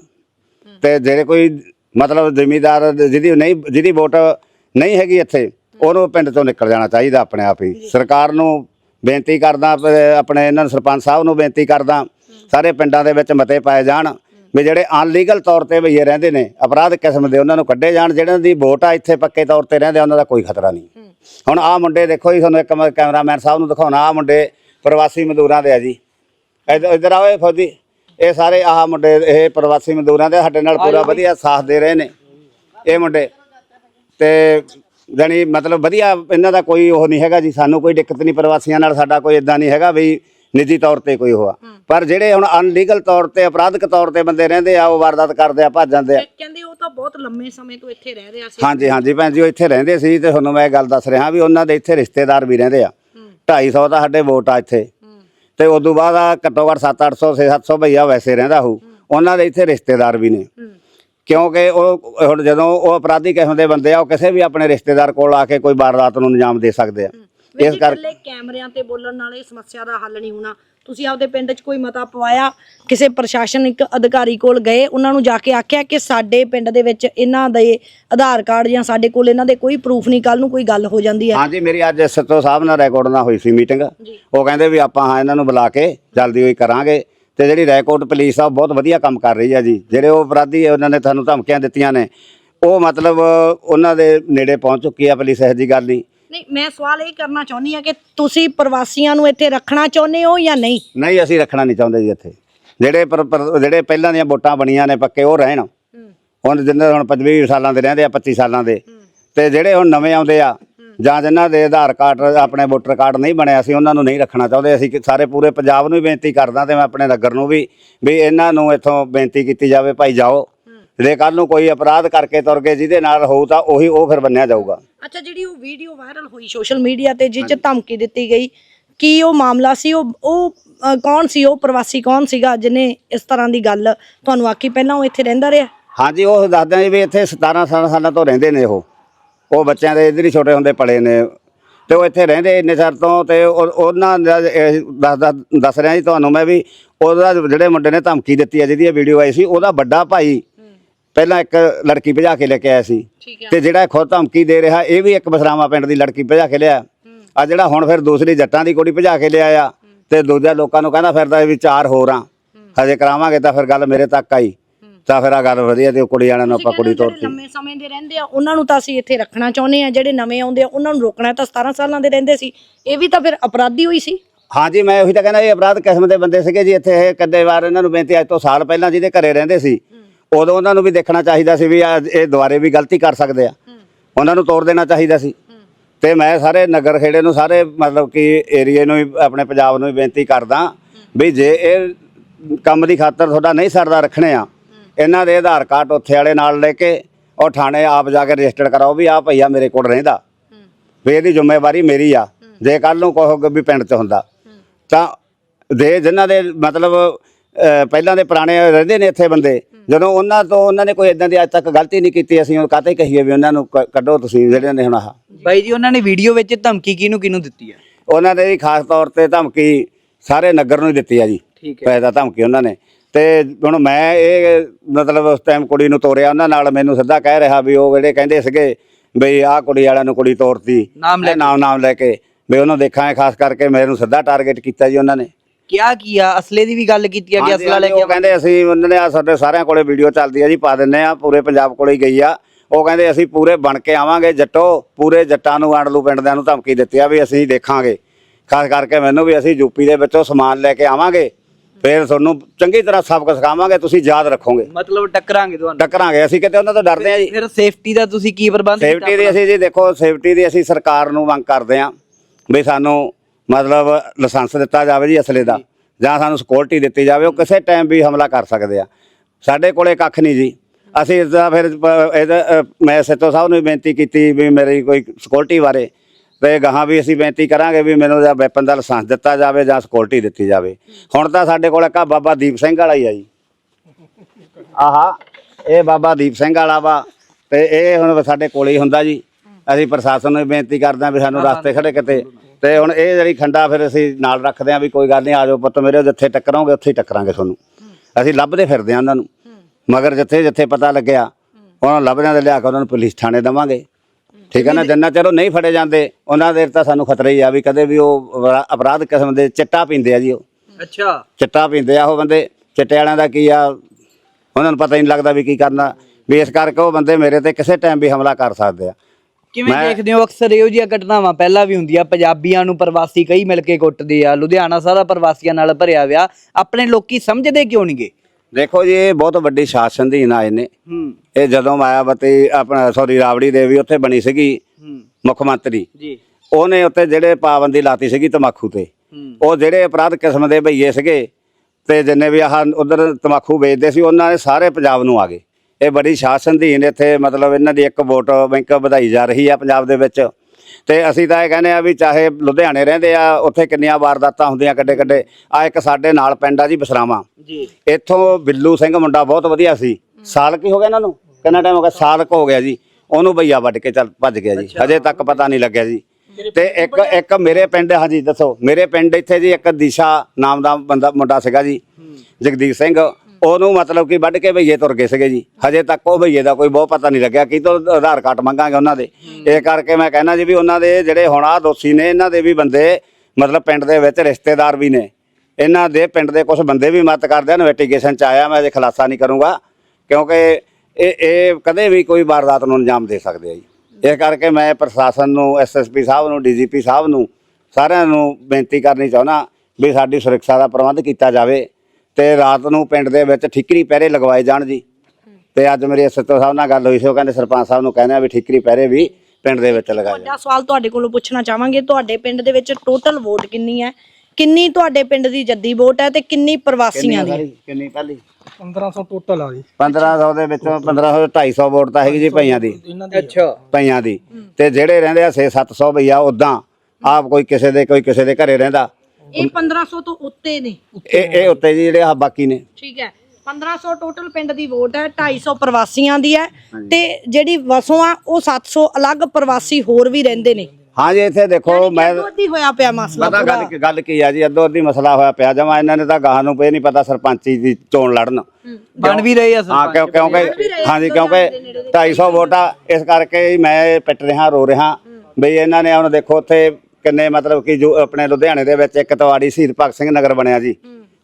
S3: ਤੇ ਜਿਹੜੇ ਕੋਈ ਮਤਲਬ ਜ਼ਿਮੀਦਾਰ ਜਿਹਦੀ ਨਹੀਂ ਜਿਹਦੀ ਵੋਟ ਨਹੀਂ ਹੈਗੀ ਇੱਥੇ ਉਹਨੂੰ ਪਿੰਡ ਤੋਂ ਨਿਕਲ ਜਾਣਾ ਚਾਹੀਦਾ ਆਪਣੇ ਆਪ ਹੀ। ਸਰਕਾਰ ਨੂੰ ਬੇਨਤੀ ਕਰਦਾ ਆਪਣੇ ਇਹਨਾਂ ਨੂੰ ਸਰਪੰਚ ਸਾਹਿਬ ਨੂੰ ਬੇਨਤੀ ਕਰਦਾ ਸਾਰੇ ਪਿੰਡਾਂ ਦੇ ਵਿੱਚ ਮਤੇ ਪਾਏ ਜਾਣ ਵੀ ਜਿਹੜੇ ਅਨਲੀਗਲ ਤੌਰ ਤੇ ਭਈਏ ਰਹਿੰਦੇ ਨੇ ਅਪਰਾਧ ਕਿਸਮ ਦੇ ਉਹਨਾਂ ਨੂੰ ਕੱਢੇ ਜਾਣ ਜਿਹਨਾਂ ਦੀ ਵੋਟ ਆ ਇੱਥੇ ਪੱਕੇ ਤੌਰ ਤੇ ਰਹਿੰਦੇ ਉਹਨਾਂ ਦਾ ਕੋਈ ਖਤਰਾ ਨਹੀਂ। ਹੁਣ ਆਹ ਮੁੰਡੇ ਦੇਖੋ ਜੀ ਤੁਹਾਨੂੰ ਇੱਕ ਮੈਂ ਕੈਮਰਾਮੈਨ ਸਾਹਿਬ ਨੂੰ ਦਿਖਾਉਣਾ ਆਹ ਮੁੰਡੇ ਪ੍ਰਵਾਸੀ ਮਜ਼ਦੂਰਾਂ ਦੇ ਆ ਜੀ। ਇੱਧਰ ਇੱਧਰ ਆਓ ਇਹ ਫੌਜੀ ਇਹ ਸਾਰੇ ਆਹ ਮੁੰਡੇ ਇਹ ਪ੍ਰਵਾਸੀ ਮਜ਼ਦੂਰਾਂ ਦੇ ਸਾਡੇ ਨਾਲ ਪੂਰਾ ਵਧੀਆ ਸਾਥ ਦੇ ਰਹੇ ਨੇ। ਇਹ ਮੁੰਡੇ ਤੇ ਜਾਣੀ ਮਤਲਬ ਵਧੀਆ ਇਹਨਾਂ ਦਾ ਕੋਈ ਉਹ ਨਹੀਂ ਹੈਗਾ ਜੀ ਸਾਨੂੰ ਕੋਈ ਦਿੱਕਤ ਨਹੀਂ ਪ੍ਰਵਾਸੀਆਂ ਨਾਲ ਸਾਡਾ ਕੋਈ ਇਦਾਂ ਨਹੀਂ ਹੈਗਾ ਵੀ ਨਿੱਜੀ ਤੌਰ ਤੇ ਕੋਈ ਹੋਆ। ਪਰ ਜਿਹੜੇ ਹੁਣ ਅਨਲੀਗਲ ਤੌਰ ਤੇ ਅਪਰਾਧਿਕ ਤੌਰ ਤੇ ਬੰਦੇ ਰਹਿੰਦੇ ਆ ਉਹ ਵਾਰਦਾਤ ਕਰਦੇ ਆ ਭੱਜ ਜਾਂਦੇ ਆ।
S4: ਕਹਿੰਦੇ ਉਹ ਤਾਂ ਬਹੁਤ ਲੰਮੇ ਸਮੇਂ ਤੋਂ ਇੱਥੇ ਰਹਿ ਰਿਹਾ ਸੀ।
S3: ਹਾਂਜੀ ਹਾਂਜੀ ਭੈਣ ਜੀ ਉਹ ਇੱਥੇ ਰਹਿੰਦੇ ਸੀ ਤੇ ਤੁਹਾਨੂੰ ਮੈਂ ਇਹ ਗੱਲ ਦੱਸ ਰਿਹਾ ਵੀ ਉਹਨਾਂ ਦੇ ਇੱਥੇ ਰਿਸ਼ਤੇਦਾਰ ਵੀ ਰਹਿੰਦੇ ਆ। 250 ਦਾ ਸਾਡੇ ਵੋਟ ਆ ਇੱਥੇ। ਤੇ ਉਦੋਂ ਬਾਅਦ ਆ ਘੱਟੋ ਘੱਟ 7-800 6-700 ਭਈਆ ਵੈਸੇ ਰਹਿੰਦਾ ਹੋਊ। ਉਹਨਾਂ ਦੇ ਇੱਥੇ ਰਿਸ਼ਤੇਦਾਰ ਵੀ ਨੇ। ਕਿਉਂਕਿ ਉਹ ਹੁਣ ਜਦੋਂ ਉਹ ਅਪਰਾਧੀ ਕਿਸਮ ਦੇ ਬੰਦੇ ਆ ਉਹ ਕਿਸੇ ਵੀ ਆਪਣੇ ਰਿਸ਼ਤੇਦਾਰ ਕੋਲ ਆ ਕੇ ਕੋਈ ਵਾਰਦਾਤ ਨੂੰ ਅੰਜਾਮ ਦੇ ਸਕਦੇ ਆ। ਇਸ ਕਰਕੇ
S4: ਕੈਮਰਿਆਂ ਤੇ ਬੋਲਣ ਨਾਲ ਇਹ ਸਮੱਸਿਆ ਦਾ ਹੱਲ ਨਹੀਂ ਹੋਣਾ। ਤੁਸੀਂ ਆਪਦੇ ਪਿੰਡ 'ਚ ਕੋਈ ਮਤਾ ਪਵਾਇਆ? ਕਿਸੇ ਪ੍ਰਸ਼ਾਸਨਿਕ ਅਧਿਕਾਰੀ ਕੋਲ ਗਏ ਉਹਨਾਂ ਨੂੰ ਜਾ ਕੇ ਆਖਿਆ ਕਿ ਸਾਡੇ ਪਿੰਡ ਦੇ ਵਿੱਚ ਇਹਨਾਂ ਦੇ ਆਧਾਰ ਕਾਰਡ ਜਾਂ ਸਾਡੇ ਕੋਲ ਇਹਨਾਂ ਦੇ ਕੋਈ ਪ੍ਰੂਫ ਨਹੀਂ ਕੱਲ ਨੂੰ ਕੋਈ ਗੱਲ ਹੋ ਜਾਂਦੀ ਹੈ।
S3: ਹਾਂਜੀ ਮੇਰੀ ਅੱਜ ਐਸਐਚਓ ਸਾਹਿਬ ਨਾਲ ਰੈਕੋਰਡ ਨਾਲ ਹੋਈ ਸੀ ਮੀਟਿੰਗ ਉਹ ਕਹਿੰਦੇ ਵੀ ਆਪਾਂ ਹਾਂ ਇਹਨਾਂ ਨੂੰ ਬੁਲਾ ਕੇ ਜਲਦੀ ਹੋਈ ਕਰਾਂਗੇ। ਤੇ ਜਿਹੜੀ ਰੈਕੋਰਡ ਪੁਲਿਸ ਆ ਬਹੁਤ ਵਧੀਆ ਕੰਮ ਕਰ ਰਹੀ ਆ ਜੀ। ਜਿਹੜੇ ਉਹ ਅਪਰਾਧੀ ਆ, ਉਹਨਾਂ ਨੇ ਤੁਹਾਨੂੰ ਧਮਕੀਆਂ ਦਿੱਤੀਆਂ ਨੇ। ਉਹ ਮਤਲਬ ਉਹਨਾਂ ਦੇ ਨੇੜੇ ਪਹੁੰਚ ਚੁੱਕੀ ਆ ਪੁਲਿਸ ਇਹੋ ਜੀ ਗੱਲ ਨਹੀਂ।
S4: ਨਹੀਂ ਮੈਂ ਸਵਾਲ ਇਹ ਕਰਨਾ ਚਾਹੁੰਦੀ ਆ ਕਿ ਤੁਸੀਂ ਪ੍ਰਵਾਸੀਆਂ ਨੂੰ ਇੱਥੇ ਰੱਖਣਾ ਚਾਹੁੰਦੇ ਹੋ ਜਾਂ ਨਹੀਂ?
S3: ਨਹੀਂ ਅਸੀਂ ਰੱਖਣਾ ਨਹੀਂ ਚਾਹੁੰਦੇ ਜੀ ਇੱਥੇ। ਜਿਹੜੇ ਜਿਹੜੇ ਪਹਿਲਾਂ ਦੀਆਂ ਵੋਟਾਂ ਬਣੀਆਂ ਨੇ ਪੱਕੇ ਉਹ ਰਹਿਣ। ਹੁਣ ਜਿੰਨੇ ਹੁਣ 25 ਸਾਲਾਂ ਦੇ ਰਹਿੰਦੇ ਆ 25 ਸਾਲਾਂ ਦੇ। ਤੇ ਜਿਹੜੇ ਹੁਣ ਨਵੇਂ ਆਉਂਦੇ ਆ ਜਾਂ ਜਿਨ੍ਹਾਂ ਦੇ ਆਧਾਰ ਕਾਰਡ ਆਪਣੇ ਵੋਟਰ ਕਾਰਡ ਨਹੀਂ ਬਣਿਆ ਸੀ ਉਹਨਾਂ ਨੂੰ ਨਹੀਂ ਰੱਖਣਾ ਚਾਹੁੰਦੇ। ਅਸੀਂ ਸਾਰੇ ਪੂਰੇ ਪੰਜਾਬ ਨੂੰ ਹੀ ਬੇਨਤੀ ਕਰਦਾ ਤੇ ਮੈਂ ਆਪਣੇ ਨਗਰ ਨੂੰ ਵੀ ਵੀ ਇਹਨਾਂ ਨੂੰ ਇੱਥੋਂ ਬੇਨਤੀ ਕੀਤੀ ਜਾਵੇ ਭਾਈ ਜਾਓ। ਜੇ ਕੱਲ ਨੂੰ ਕੋਈ ਅਪਰਾਧ ਕਰਕੇ ਤੁਰ ਗਏ ਜਿਹਦੇ ਨਾਲ ਹੋਊ ਤਾਂ ਉਹੀ ਉਹ ਫਿਰ ਬੰਨਿਆ ਜਾਊਗਾ।
S4: ਅੱਛਾ ਜਿਹੜੀ ਉਹ ਵੀਡੀਓ ਵਾਇਰਲ ਹੋਈ ਸੋਸ਼ਲ ਮੀਡੀਆ ਤੇ ਜਿਸ 'ਚ ਧਮਕੀ ਦਿੱਤੀ ਗਈ ਕੀ ਉਹ ਮਾਮਲਾ ਸੀ? ਉਹ ਉਹ ਕੌਣ ਸੀ? ਉਹ ਪ੍ਰਵਾਸੀ ਕੌਣ ਸੀਗਾ ਜਿਹਨੇ ਇਸ ਤਰ੍ਹਾਂ ਦੀ ਗੱਲ ਤੁਹਾਨੂੰ ਆਖੀ? ਪਹਿਲਾਂ ਉਹ ਇੱਥੇ ਰਹਿੰਦਾ ਰਿਹਾ?
S3: ਹਾਂਜੀ ਉਹ ਦੱਸਦੇ ਜੀ ਵੀ ਇੱਥੇ 17 ਸਾਲਾਂ ਸਾਲਾਂ ਤੋਂ ਰਹਿੰਦੇ ਨੇ ਉਹ। ਉਹ ਬੱਚਿਆਂ ਦੇ ਇਧਰ ਹੀ ਛੋਟੇ ਹੁੰਦੇ ਪਲੇ ਨੇ। ਤੇ ਉਹ ਇੱਥੇ ਰਹਿੰਦੇ ਇੰਨੇ ਚਿਰ ਤੋਂ ਤੇ ਉਹ- ਉਹਨਾਂ ਦਾ ਦੱਸ ਦੱਸ- ਰਿਹਾ ਜੀ ਤੁਹਾਨੂੰ ਮੈਂ ਵੀ ਉਹਦਾ ਜਿਹੜੇ ਮੁੰਡੇ ਨੇ ਧਮਕੀ ਦਿੱਤੀ ਹੈ ਜਿਹਦੀ ਇਹ ਵੀਡੀਓ ਆਈ ਸੀ ਉਹਦਾ ਵੱਡਾ ਭਾਈ ਪਹਿਲਾਂ ਇੱਕ ਲੜਕੀ ਭਜਾ ਕੇ ਲੈ ਕੇ ਆਇਆ ਸੀ। ਤੇ ਜਿਹੜਾ ਖੁਦ ਧਮਕੀ ਦੇ ਰਿਹਾ ਇਹ ਵੀ ਇੱਕ ਬਸਰਾਮਾ ਪਿੰਡ ਦੀ ਲੜਕੀ ਭਜਾ ਕੇ ਲਿਆ। ਆ ਜਿਹੜਾ ਹੁਣ ਫਿਰ ਦੂਸਰੀ ਜੱਟਾਂ ਦੀ ਕੁੜੀ ਭਜਾ ਕੇ ਲਿਆਇਆ ਤੇ ਦੂਜੇ ਲੋਕਾਂ ਨੂੰ ਕਹਿੰਦਾ ਫਿਰਦਾ ਵੀ ਚਾਰ ਹੋਰ ਆ। ਹਜੇ ਕਰਾਵਾਂਗੇ ਤਾਂ ਫਿਰ ਗੱਲ ਮੇਰੇ ਤੱਕ ਆਈ। ਤਾਂ ਫਿਰ ਆ ਗੱਲ ਵਧੀਆ ਤੇ ਉਹ ਕੁੜੀ ਵਾਲਿਆਂ ਨੂੰ ਆਪਾਂ ਕੁੜੀ ਤੋਰਤੀ।
S4: ਲੰਮੇ ਸਮੇਂ ਦੇ ਰਹਿੰਦੇ ਆ ਉਹਨਾਂ ਨੂੰ ਤਾਂ ਅਸੀਂ ਇੱਥੇ ਰੱਖਣਾ ਚਾਹੁੰਦੇ ਆ ਜਿਹੜੇ ਨਵੇਂ ਆਉਂਦੇ ਆ ਉਹਨਾਂ ਨੂੰ ਰੋਕਣਾ ਤਾਂ 17 ਸਾਲਾਂ ਦੇ ਰਹਿੰਦੇ ਸੀ। ਇਹ ਵੀ ਤਾਂ ਫਿਰ ਅਪਰਾਧੀ ਹੋਈ ਸੀ।
S3: ਹਾਂਜੀ ਮੈਂ ਉਹੀ ਤਾਂ ਕਹਿੰਦਾ ਇਹ ਅਪਰਾਧ ਕਿਸਮ ਦੇ ਬੰਦੇ ਸੀਗੇ ਜੀ ਇੱਥੇ ਇਹ ਕਦੇ ਵਾਰ ਇਹਨਾਂ ਨੂੰ ਬੇਨਤੀ ਅੱਜ ਤੋਂ ਸਾਲ ਪਹਿਲਾਂ ਜਿਹਦੇ ਘਰੇ ਰਹਿੰਦੇ ਸੀ ਉਦੋਂ ਉਹਨਾਂ ਨੂੰ ਵੀ ਦੇਖਣਾ ਚਾਹੀਦਾ ਸੀ ਵੀ ਆ ਇਹ ਦੁਬਾਰੇ ਵੀ ਗਲਤੀ ਕਰ ਸਕਦੇ ਆ। ਉਹਨਾਂ ਨੂੰ ਤੋੜ ਦੇਣਾ ਚਾਹੀਦਾ ਸੀ। ਤੇ ਮੈਂ ਸਾਰੇ ਨਗਰ ਖੇੜੇ ਨੂੰ ਸਾਰੇ ਮਤਲਬ ਕਿ ਏਰੀਏ ਨੂੰ ਹੀ ਆਪਣੇ ਪੰਜਾਬ ਨੂੰ ਹੀ ਬੇਨਤੀ ਕਰਦਾ ਵੀ ਜੇ ਇਹ ਕੰਮ ਦੀ ਖਾਤਰ ਤੁਹਾਡਾ ਨਹੀਂ ਸਰਦਾ ਰੱਖਣੇ ਆ ਇਹਨਾਂ ਦੇ ਆਧਾਰ ਕਾਰਡ ਉੱਥੇ ਵਾਲੇ ਨਾਲ ਲੈ ਕੇ ਉਹ ਥਾਣੇ ਆਪ ਜਾ ਕੇ ਰਜਿਸਟਰ ਕਰਾਓ ਵੀ ਆ ਭਈਆ ਮੇਰੇ ਕੋਲ ਰਹਿੰਦਾ। ਵੀ ਇਹਦੀ ਜ਼ਿੰਮੇਵਾਰੀ ਮੇਰੀ ਆ। ਜੇ ਕੱਲ ਨੂੰ ਕਹੋਗੇ ਵੀ ਪਿੰਡ 'ਚ ਹੁੰਦਾ। ਤਾਂ ਦੇ ਜਿਨ੍ਹਾਂ ਦੇ ਮਤਲਬ ਪਹਿਲਾਂ ਦੇ ਪੁਰਾਣੇ ਰਹਿੰਦੇ ਨੇ ਇੱਥੇ ਬੰਦੇ ਜਦੋਂ ਉਹਨਾਂ ਤੋਂ ਉਹਨਾਂ ਨੇ ਕੋਈ ਇਦਾਂ ਦੀ ਅੱਜ ਤੱਕ ਗਲਤੀ ਨਹੀਂ ਕੀਤੀ ਅਸੀਂ ਉਹ ਕਾਤੇ ਕਹੀਏ ਵੀ ਉਹਨਾਂ ਨੂੰ ਕੱਢੋ ਤੁਸੀਂ ਜਿਹੜੇ ਨੇ ਹੁਣ ਆਹ।
S1: ਬਾਈ ਜੀ ਉਹਨਾਂ ਨੇ ਵੀਡੀਓ ਵਿੱਚ ਧਮਕੀ ਕਿਹਨੂੰ ਕਿਹਨੂੰ ਦਿੱਤੀ ਹੈ
S3: ਉਹਨਾਂ ਨੇ ਜੀ ਖਾਸ ਤੌਰ ਤੇ ਧਮਕੀ ਸਾਰੇ ਨਗਰ ਨੂੰ ਦਿੱਤੀ ਆ ਜੀ। ਪੈਦਾ ਧਮਕੀ ਉਹਨਾਂ ਨੇ। ਤੇ ਹੁਣ ਮੈਂ ਇਹ ਮਤਲਬ ਉਸ ਟਾਈਮ ਕੁੜੀ ਨੂੰ ਤੋਰਿਆ ਉਹਨਾਂ ਨਾਲ ਮੈਨੂੰ ਸਿੱਧਾ ਕਹਿ ਰਿਹਾ ਵੀ ਉਹ ਜਿਹੜੇ ਕਹਿੰਦੇ ਸੀਗੇ ਵੀ ਆਹ ਕੁੜੀ ਵਾਲਿਆਂ ਨੂੰ ਕੁੜੀ ਤੋਰਤੀ
S1: ਨਾਮ ਲੈ
S3: ਨਾਮ ਨਾਮ ਲੈ ਕੇ ਵੀ ਉਹਨੂੰ ਦੇਖਾਂ ਖਾਸ ਕਰਕੇ ਮੈਨੂੰ ਸਿੱਧਾ ਟਾਰਗੇਟ ਕੀਤਾ ਜੀ ਉਹਨਾਂ ਨੇ।
S1: ਕਿਆ ਕੀਆ? ਅਸਲੇ ਦੀ ਵੀ ਗੱਲ ਕੀਤੀ ਹੈ ਕਿ ਅਸਲਾ ਲੈ ਕੇ
S3: ਉਹ ਕਹਿੰਦੇ ਅਸੀਂ ਉਹਨਾਂ ਨੇ ਆ ਸਾਡੇ ਸਾਰਿਆਂ ਕੋਲੇ ਵੀਡੀਓ ਚੱਲਦੀ ਆ ਜੀ ਪਾ ਦਿੰਨੇ ਆ ਪੂਰੇ ਪੰਜਾਬ ਕੋਲੇ ਹੀ ਗਈ ਆ। ਉਹ ਕਹਿੰਦੇ ਅਸੀਂ ਪੂਰੇ ਬਣ ਕੇ ਆਵਾਂਗੇ ਜੱਟੋ ਪੂਰੇ ਜੱਟਾਂ ਨੂੰ ਆਂਡਲੂ ਪਿੰਡ ਦਿਆਂ ਨੂੰ ਧਮਕੀ ਦਿੱਤੀ ਆ ਵੀ ਅਸੀਂ ਦੇਖਾਂਗੇ। ਖਾਸ ਕਰਕੇ ਮੈਨੂੰ ਵੀ ਅਸੀਂ ਯੂਪੀ ਦੇ ਵਿੱਚੋਂ ਸਮਾਨ ਲੈ ਕੇ ਆਵਾਂਗੇ। ਫਿਰ ਤੁਹਾਨੂੰ ਚੰਗੀ ਤਰ੍ਹਾਂ ਸਬਕ ਸਿਖਾਵਾਂਗੇ ਤੁਸੀਂ ਯਾਦ ਰੱਖੋਗੇ।
S1: ਮਤਲਬ ਟੱਕਰਾਂਗੇ ਤੁਹਾਨੂੰ।
S3: ਟੱਕਰਾਂਗੇ। ਅਸੀਂ ਕਿਤੇ ਉਹਨਾਂ ਤੋਂ ਡਰਦੇ ਆ ਜੀ।
S1: ਫਿਰ ਸੇਫਟੀ ਦਾ ਤੁਸੀਂ ਕੀ ਪ੍ਰਬੰਧ ਕੀਤਾ
S3: ਸੇਫਟੀ ਦੀ ਅਸੀਂ ਜੀ ਦੇਖੋ ਸੇਫਟੀ ਦੀ ਅਸੀਂ ਸਰਕਾਰ ਨੂੰ ਮੰਗ ਕਰਦੇ ਹਾਂ ਵੀ ਸਾਨੂੰ ਮਤਲਬ ਲਾਇਸੈਂਸ ਦਿੱਤਾ ਜਾਵੇ ਜੀ ਅਸਲੇ ਦਾ ਜਾਂ ਸਾਨੂੰ ਸਿਕਿਉਰਿਟੀ ਦਿੱਤੀ ਜਾਵੇ ਉਹ ਕਿਸੇ ਟਾਈਮ ਵੀ ਹਮਲਾ ਕਰ ਸਕਦੇ ਆ। ਸਾਡੇ ਕੋਲੇ ਕੱਖ ਨਹੀਂ ਜੀ। ਅਸੀਂ ਇਸ ਦਾ ਫਿਰ ਇਹਦਾ ਮੈਂ ਸੱਤੋ ਸਾਹਿਬ ਨੂੰ ਬੇਨਤੀ ਕੀਤੀ ਵੀ ਮੇਰੀ ਕੋਈ ਸਿਕਿਉਰਿਟੀ ਬਾਰੇ ਤੇ ਗਾਹਾਂ ਵੀ ਅਸੀਂ ਬੇਨਤੀ ਕਰਾਂਗੇ ਵੀ ਮੈਨੂੰ ਜਾਂ ਵੈਪਨ ਦਾ ਲਾਇਸੈਂਸ ਦਿੱਤਾ ਜਾਵੇ ਜਾਂ ਸਿਕਿਉਰਿਟੀ ਦਿੱਤੀ ਜਾਵੇ। ਹੁਣ ਤਾਂ ਸਾਡੇ ਕੋਲ ਇੱਕ ਬਾਬਾ ਦੀਪ ਸਿੰਘ ਵਾਲਾ ਹੀ ਆ ਜੀ। ਆਹਾ, ਇਹ ਬਾਬਾ ਦੀਪ ਸਿੰਘ ਵਾਲਾ ਵਾ ਤੇ ਇਹ ਹੁਣ ਸਾਡੇ ਕੋਲੇ ਹੀ ਹੁੰਦਾ ਜੀ। ਅਸੀਂ ਪ੍ਰਸ਼ਾਸਨ ਨੂੰ ਬੇਨਤੀ ਕਰਦੇ ਹਾਂ ਵੀ ਸਾਨੂੰ ਰਸਤੇ ਖੜੇ ਕਿਤੇ। ਤੇ ਹੁਣ ਇਹ ਜਿਹੜੀ ਖੰਡਾ ਫਿਰ ਅਸੀਂ ਨਾਲ ਰੱਖਦੇ ਹਾਂ ਵੀ ਕੋਈ ਗੱਲ ਨਹੀਂ ਆਜੋ ਪੁੱਤ ਮੇਰੇ ਜਿੱਥੇ ਟੱਕਰਾਂਗੇ, ਉੱਥੇ ਹੀ ਟੱਕਰਾਂਗੇ ਤੁਹਾਨੂੰ। ਅਸੀਂ ਲੱਭਦੇ ਫਿਰਦੇ ਹਾਂ ਉਹਨਾਂ ਨੂੰ। ਮਗਰ ਜਿੱਥੇ ਜਿੱਥੇ ਪਤਾ ਲੱਗਿਆ, ਉਹਨਾਂ ਨੂੰ ਲੱਭਦਿਆਂ 'ਤੇ ਲਿਆ ਕੇ ਉਹਨਾਂ ਨੂੰ ਪੁਲਿਸ ਥਾਣੇ ਦੇਵਾਂਗੇ। ਠੀਕ ਹੈ ਨਾ ਜਿੰਨਾ ਚਿਰ ਉਹ ਨਹੀਂ ਫੜੇ ਜਾਂਦੇ ਉਹਨਾਂ ਦੇਰ ਤਾਂ ਸਾਨੂੰ ਖਤਰਾ ਹੀ ਆ ਵੀ ਕਦੇ ਵੀ ਉਹ ਅਪਰਾ- ਅਪਰਾਧ ਕਿਸਮ ਦੇ ਚਿੱਟਾ ਪੀਂਦੇ ਆ ਜੀ ਉਹ।
S1: ਅੱਛਾ।
S3: ਚਿੱਟਾ ਪੀਂਦੇ ਆ ਉਹ ਬੰਦੇ ਚਿੱਟੇ ਵਾਲਿਆਂ ਦਾ ਕੀ ਆ ਉਹਨਾਂ ਨੂੰ ਪਤਾ ਹੀ ਨਹੀਂ ਲੱਗਦਾ ਵੀ ਕੀ ਕਰਨਾ। ਵੀ ਇਸ ਕਰਕੇ ਉਹ ਬੰਦੇ ਮੇਰੇ ਤੇ ਕਿਸੇ ਟਾਈਮ ਵੀ ਹਮਲਾ ਕਰ ਸਕਦੇ ਆ।
S1: ਕਿਵੇਂ
S3: ਮੈਂ-
S1: ਦੇਖਦੇ ਹੋ ਅਕਸਰ ਇਹੋ ਜਿਹੀਆਂ ਘਟਨਾਵਾਂ? ਪਹਿਲਾਂ ਵੀ ਹੁੰਦੀਆਂ ਪੰਜਾਬੀਆਂ ਨੂੰ ਪ੍ਰਵਾਸੀ ਕਈ ਮਿਲ ਕੇ ਕੁੱਟਦੇ ਆ ਲੁਧਿਆਣਾ ਸਾਰਾ ਪ੍ਰਵਾਸੀਆਂ ਨਾਲ ਭਰਿਆ ਵਿਆ। ਆਪਣੇ ਲੋਕੀ ਸਮਝਦੇ ਕਿਉਂ ਨਹੀਂਗੇ
S3: ਦੇਖੋ ਜੀ ਇਹ ਬਹੁਤ ਵੱਡੀ ਸ਼ਾਸਨ ਦੀ ਆਏ ਨੇ। ਇਹ ਜਦੋਂ ਮਾਇਆਵਤੀ ਆਪਣਾ ਸੌਰੀ ਰਾਵੜੀ ਦੇਵੀ ਉੱਥੇ ਬਣੀ ਸੀਗੀ ਮੁੱਖ ਮੰਤਰੀ।
S1: ਜੀ।
S3: ਉਹਨੇ ਉੱਤੇ ਜਿਹੜੇ ਪਾਬੰਦੀ ਲਾਤੀ ਸੀਗੀ ਤਮਾਕੂ ਤੇ। ਉਹ ਜਿਹੜੇ ਅਪਰਾਧ ਕਿਸਮ ਦੇ ਭਈਏ ਸੀਗੇ ਤੇ ਜਿੰਨੇ ਵੀ ਆਹ ਉਧਰ ਤਮਾਕੂ ਵੇਚਦੇ ਸੀ ਉਹਨਾਂ ਨੇ ਸਾਰੇ ਪੰਜਾਬ ਨੂੰ ਆ ਗਏ। ਇਹ ਬੜੀ ਸ਼ਾਸਨ ਦੀ ਇੱਥੇ ਮਤਲਬ ਇਹਨਾਂ ਦੀ ਇੱਕ ਵੋਟ ਬੈਂਕ ਵਧਾਈ ਜਾ ਰਹੀ ਆ ਪੰਜਾਬ ਦੇ ਵਿੱਚ। ਤੇ ਅਸੀਂ ਤਾਂ ਇਹ ਕਹਿੰਦੇ ਆ ਵੀ ਚਾਹੇ ਲੁਧਿਆਣੇ ਰਹਿੰਦੇ ਆ ਉੱਥੇ ਕਿੰਨੀਆਂ ਵਾਰਦਾਤਾਂ ਹੁੰਦੀਆਂ ਕੱਡੇ ਕੱਡੇ ਆ ਇੱਕ ਸਾਡੇ ਨਾਲ ਪਿੰਡ ਆ ਜੀ ਬਸਰਾਵਾਂ।
S1: ਜੀ।
S3: ਇੱਥੋਂ ਬਿੱਲੂ ਸਿੰਘ ਮੁੰਡਾ ਬਹੁਤ ਵਧੀਆ ਸੀ। ਸਾਲ ਕੀ ਹੋ ਗਿਆ ਇਹਨਾਂ ਨੂੰ? ਕਿੰਨਾ ਟਾਈਮ ਹੋ ਗਿਆ? ਸਾਲ ਕੁ ਹੋ ਗਿਆ ਜੀ। ਉਹਨੂੰ ਭਈਆ ਵੱਢ ਕੇ ਚੱਲ ਭੱਜ ਗਿਆ ਜੀ। ਹਜੇ ਤੱਕ ਪਤਾ ਨਹੀਂ ਲੱਗਿਆ ਜੀ। ਤੇ ਇੱਕ ਇੱਕ ਮੇਰੇ ਪਿੰਡ ਹਾਂਜੀ ਦੱਸੋ। ਮੇਰੇ ਪਿੰਡ ਇੱਥੇ ਜੀ ਇੱਕ ਦਿਸ਼ਾ ਨਾਮ ਦਾ ਬੰਦਾ ਮੁੰਡਾ ਸੀਗਾ ਜੀ। ਜਗਦੀਪ ਸਿੰਘ। ਉਹਨੂੰ ਮਤਲਬ ਕਿ ਵੱਢ ਕੇ ਭਈਏ ਤੁਰ ਗਏ ਸੀਗੇ ਜੀ। ਹਜੇ ਤੱਕ ਉਹ ਭਈਏ ਦਾ ਕੋਈ ਬਹੁਤ ਪਤਾ ਨਹੀਂ ਲੱਗਿਆ। ਕੀ ਤੋਂ ਆਧਾਰ ਕਾਰਡ ਮੰਗਾਂਗੇ ਉਹਨਾਂ ਦੇ। ਇਹ ਕਰਕੇ ਮੈਂ ਕਹਿੰਦਾ ਜੀ ਵੀ ਉਹਨਾਂ ਦੇ ਜਿਹੜੇ ਹੁਣ ਆ ਦੋਸ਼ੀ ਨੇ ਇਹਨਾਂ ਦੇ ਵੀ ਬੰਦੇ ਮਤਲਬ ਪਿੰਡ ਦੇ ਵਿੱਚ ਰਿਸ਼ਤੇਦਾਰ ਵੀ ਨੇ। ਇਹਨਾਂ ਦੇ ਪਿੰਡ ਦੇ ਕੁਝ ਬੰਦੇ ਵੀ ਮਦਦ ਕਰਦੇ ਆ। ਇਨਵੈਸਟੀਗੇਸ਼ਨ ਚ ਆਇਆ ਮੈਂ ਅਜੇ ਖੁਲਾਸਾ ਨਹੀਂ ਕਰੂੰਗਾ। ਕਿਉਂਕਿ ਇਹ ਇਹ ਕਦੇ ਵੀ ਕੋਈ ਵਾਰਦਾਤ ਨੂੰ ਅੰਜਾਮ ਦੇ ਸਕਦੇ ਆ ਜੀ। ਇਸ ਕਰਕੇ ਮੈਂ ਪ੍ਰਸ਼ਾਸਨ ਨੂੰ ਐਸਐਸਪੀ ਸਾਹਿਬ ਨੂੰ ਡੀਜੀਪੀ ਸਾਹਿਬ ਨੂੰ ਸਾਰਿਆਂ ਨੂੰ ਬੇਨਤੀ ਕਰਨੀ ਚਾਹੁੰਦਾ ਵੀ ਸਾਡੀ ਸੁਰੱਖਿਆ ਦਾ ਪ੍ਰਬੰਧ ਕੀਤਾ ਜਾਵੇ। ਤੇ ਰਾਤ ਨੂੰ ਪਿੰਡ ਦੇ ਵਿੱਚ ਠਿਕਰੀ ਪਹਿਰੇ ਲਗਵਾਏ ਜਾਣ ਜੀ। ਤੇ ਅੱਜ ਮੇਰੀ ਐਸਐਸਓ ਸਾਹਿਬ ਨਾਲ ਗੱਲ ਹੋਈ ਸੀ ਉਹ ਕਹਿੰਦੇ ਸਰਪੰਚ ਸਾਹਿਬ ਨੂੰ ਕਹਿੰਦੇ ਆ ਵੀ ਠਿਕਰੀ ਪਹਿਰੇ ਵੀ ਪਿੰਡ ਦੇ ਵਿੱਚ ਲਗਾਏ ਜਾਣ
S4: ਵੱਡਾ ਸਵਾਲ ਤੁਹਾਡੇ ਕੋਲੋਂ ਪੁੱਛਣਾ ਚਾਹਾਂਗੇ ਤੁਹਾਡੇ ਪਿੰਡ ਦੇ ਵਿੱਚ ਟੋਟਲ ਵੋਟ ਕਿੰਨੀ ਹੈ? ਕਿੰਨੀ ਤੁਹਾਡੇ ਪਿੰਡ ਦੀ ਜੱਦੀ ਵੋਟ ਹੈ ਤੇ ਕਿੰਨੀ ਪ੍ਰਵਾਸੀਆਂ ਦੀ?
S3: ਕਿੰਨੀ ਪਹਿਲੀ?
S5: 1500 ਟੋਟਲ ਆ ਜੀ।
S3: 1500 ਦੇ ਵਿੱਚੋਂ 1500 250 ਵੋਟ ਤਾਂ ਹੈਗੀ ਜੀ ਭਈਆਂ ਦੀ।
S5: ਇਹਨਾਂ ਦੀ
S1: ਅੱਛਾ।
S3: ਪਈਆਂ ਦੀ। ਤੇ ਜਿਹੜੇ ਰਹਿੰਦੇ ਆ 6-700 ਭਈਆ ਉਦਾਂ ਆਪ ਕੋਈ ਕਿਸੇ ਦੇ ਕੋਈ ਕਿਸੇ ਦੇ ਘਰੇ ਰਹਿੰਦਾ।
S4: ਇਹ 1500 ਤੋਂ ਉੱਤੇ ਨੇ।
S3: ਇਹ ਇਹ ਉੱਤੇ ਜੀ ਜਿਹੜੇ ਆ ਬਾਕੀ ਨੇ।
S4: ਠੀਕ ਹੈ। 1500 ਟੋਟਲ ਪਿੰਡ ਦੀ ਵੋਟ ਹੈ 250 ਪ੍ਰਵਾਸੀਆਂ ਦੀ ਹੈ ਤੇ ਜਿਹੜੀ ਵਸੋਂ ਆ ਉਹ 700 ਅਲੱਗ ਪ੍ਰਵਾਸੀ ਹੋਰ ਵੀ ਰਹਿੰਦੇ ਨੇ।
S3: ਹਾਂ ਜੀ ਇੱਥੇ ਦੇਖੋ ਮੈਂ
S4: ਦੋਦੀ ਹੋਇਆ ਪਿਆ ਮਸਲਾ
S3: ਪਤਾ ਗੱਲ ਕੀ- ਗੱਲ ਕੀ ਆ ਜੀ ਅੱਧੋ ਅੱਧੀ ਮਸਲਾ ਹੋਇਆ ਪਿਆ ਜਮਾ ਇਹਨਾਂ ਨੇ ਤਾਂ ਗਾਹਾਂ ਨੂੰ ਪਏ ਨਹੀਂ ਪਤਾ ਸਰਪੰਚੀ ਦੀ ਚੋਣ ਲੜਨ।
S1: ਬਣ ਵੀ ਰਹੇ ਆ
S3: ਹਾਂ ਕਿਉਂ ਕਿਉਂਕਿ ਹਾਂਜੀ ਕਿਉਂਕਿ 250 ਵੋਟਾਂ ਇਸ ਕਰਕੇ ਹੀ ਮੈਂ ਇਹ ਪਿੱਟ ਰਿਹਾ ਰੋ ਰਿਹਾ। ਬਈ ਇਹਨਾਂ ਨੇ ਹੁਣ ਦੇਖੋ ਉੱਥੇ ਕਿੰਨੇ ਮਤਲਬ ਕਿ ਜੋ ਆਪਣੇ ਲੁਧਿਆਣੇ ਦੇ ਵਿੱਚ ਇੱਕ ਤਵਾੜੀ ਸ਼ਹੀਦ ਭਗਤ ਸਿੰਘ ਨਗਰ ਬਣਿਆ ਜੀ।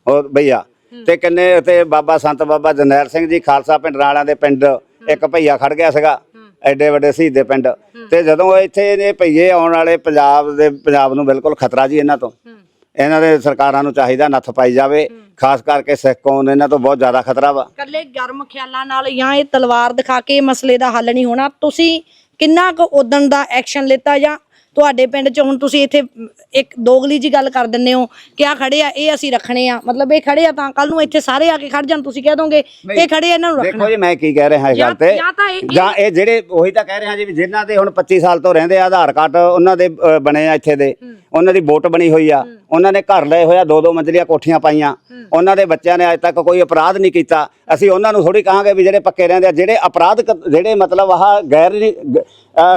S3: ਉਹ ਭਈਆ ਤੇ ਕਿੰਨੇ ਉੱਥੇ ਬਾਬਾ ਸੰਤ ਬਾਬਾ ਜਰਨੈਲ ਸਿੰਘ ਜੀ ਖਾਲਸਾ ਪਿੰਡ ਵਾਲਿਆਂ ਦੇ ਪਿੰਡ ਇੱਕ ਭਈਆ ਖੜ ਗਿਆ ਸੀਗਾ ਐਡੇ ਵੱਡੇ ਸ਼ਹੀਦ ਦੇ ਪਿੰਡ। ਤੇ ਜਦੋਂ ਇੱਥੇ ਇਹ ਭਈਏ ਆਉਣ ਵਾਲੇ ਪੰਜਾਬ ਦੇ ਪੰਜਾਬ ਨੂੰ ਬਿਲਕੁਲ ਖਤਰਾ ਜੀ ਇਹਨਾਂ ਤੋਂ। ਇਹਨਾਂ ਦੇ ਸਰਕਾਰਾਂ ਨੂੰ ਚਾਹੀਦਾ ਨੱਥ ਪਾਈ ਜਾਵੇ ਖਾਸ ਕਰਕੇ ਸਿੱਖ ਕੌਮ ਇਹਨਾਂ ਤੋਂ ਬਹੁਤ ਜ਼ਿਆਦਾ ਖਤਰਾ ਵਾ।
S4: ਕੱਲੇ ਗਰਮ ਖਿਆਲਾਂ ਨਾਲ ਜਾਂ ਇਹ ਤਲਵਾਰ ਦਿਖਾ ਕੇ ਮਸਲੇ ਦਾ ਹੱਲ ਨਹੀਂ ਹੋਣਾ। ਤੁਸੀਂ ਕਿੰਨਾ ਕੁ ਉਦਣ ਦਾ ਐਕਸ਼ਨ ਲਿੱਤਾ ਜਾਂ ਤੁਹਾਡੇ ਪਿੰਡ 'ਚ ਹੁਣ ਤੁਸੀਂ ਇੱਥੇ ਇੱਕ ਦੋਗਲੀ ਜੀ ਗੱਲ ਕਰ ਦਿੰਦੇ ਹੋ ਕਿ ਆ ਖੜੇ ਆ ਇਹ ਅਸੀਂ ਰੱਖਣੇ ਆ। ਮਤਲਬ ਇਹ ਖੜੇ ਆ ਤਾਂ ਕੱਲ ਨੂੰ ਇੱਥੇ ਸਾਰੇ ਆ ਕੇ ਖੜ ਜਾਣ ਤੁਸੀਂ ਕਹਿ ਦੋਗੇ ਇਹ ਖੜੇ ਇਹਨਾਂ ਨੂੰ ਰੱਖਣਾ।
S3: ਦੇਖੋ ਜੀ ਮੈਂ ਕੀ ਕਹਿ ਰਿਹਾ ਇਸ ਗੱਲ ਤੇ।
S4: ਜਾਂ ਇਹ-
S3: ਜਿਹੜੇ ਉਹੀ ਤਾਂ ਕਹਿ ਰਿਹਾ ਜੀ ਵੀ ਜਿਨ੍ਹਾਂ ਦੇ ਹੁਣ 25 ਸਾਲ ਤੋਂ ਰਹਿੰਦੇ ਆ ਆਧਾਰ ਕਾਰਡ ਉਹਨਾਂ ਦੇ ਬਣੇ ਆ ਇੱਥੇ ਦੇ। ਉਹਨਾਂ ਦੀ ਵੋਟ ਬਣੀ ਹੋਈ ਆ। ਉਹਨਾਂ ਨੇ ਘਰ ਲਏ ਹੋਇਆ ਦੋ ਦੋ ਮੰਜ਼ਲੀਆਂ ਕੋਠੀਆਂ ਪਾਈਆਂ। ਉਹਨਾਂ ਦੇ ਬੱਚਿਆਂ ਨੇ ਅੱਜ ਤੱਕ ਕੋਈ ਅਪਰਾਧ ਨਹੀਂ ਕੀਤਾ। ਅਸੀਂ ਉਹਨਾਂ ਨੂੰ ਥੋੜੀ ਕਹਾਂਗੇ ਵੀ ਜਿਹੜੇ ਪੱਕੇ ਰਹਿੰਦੇ ਆ ਜਿਹੜੇ ਅਪਰਾਧ ਜਿਹੜੇ ਮਤਲਬ ਆਹ ਗੈਰ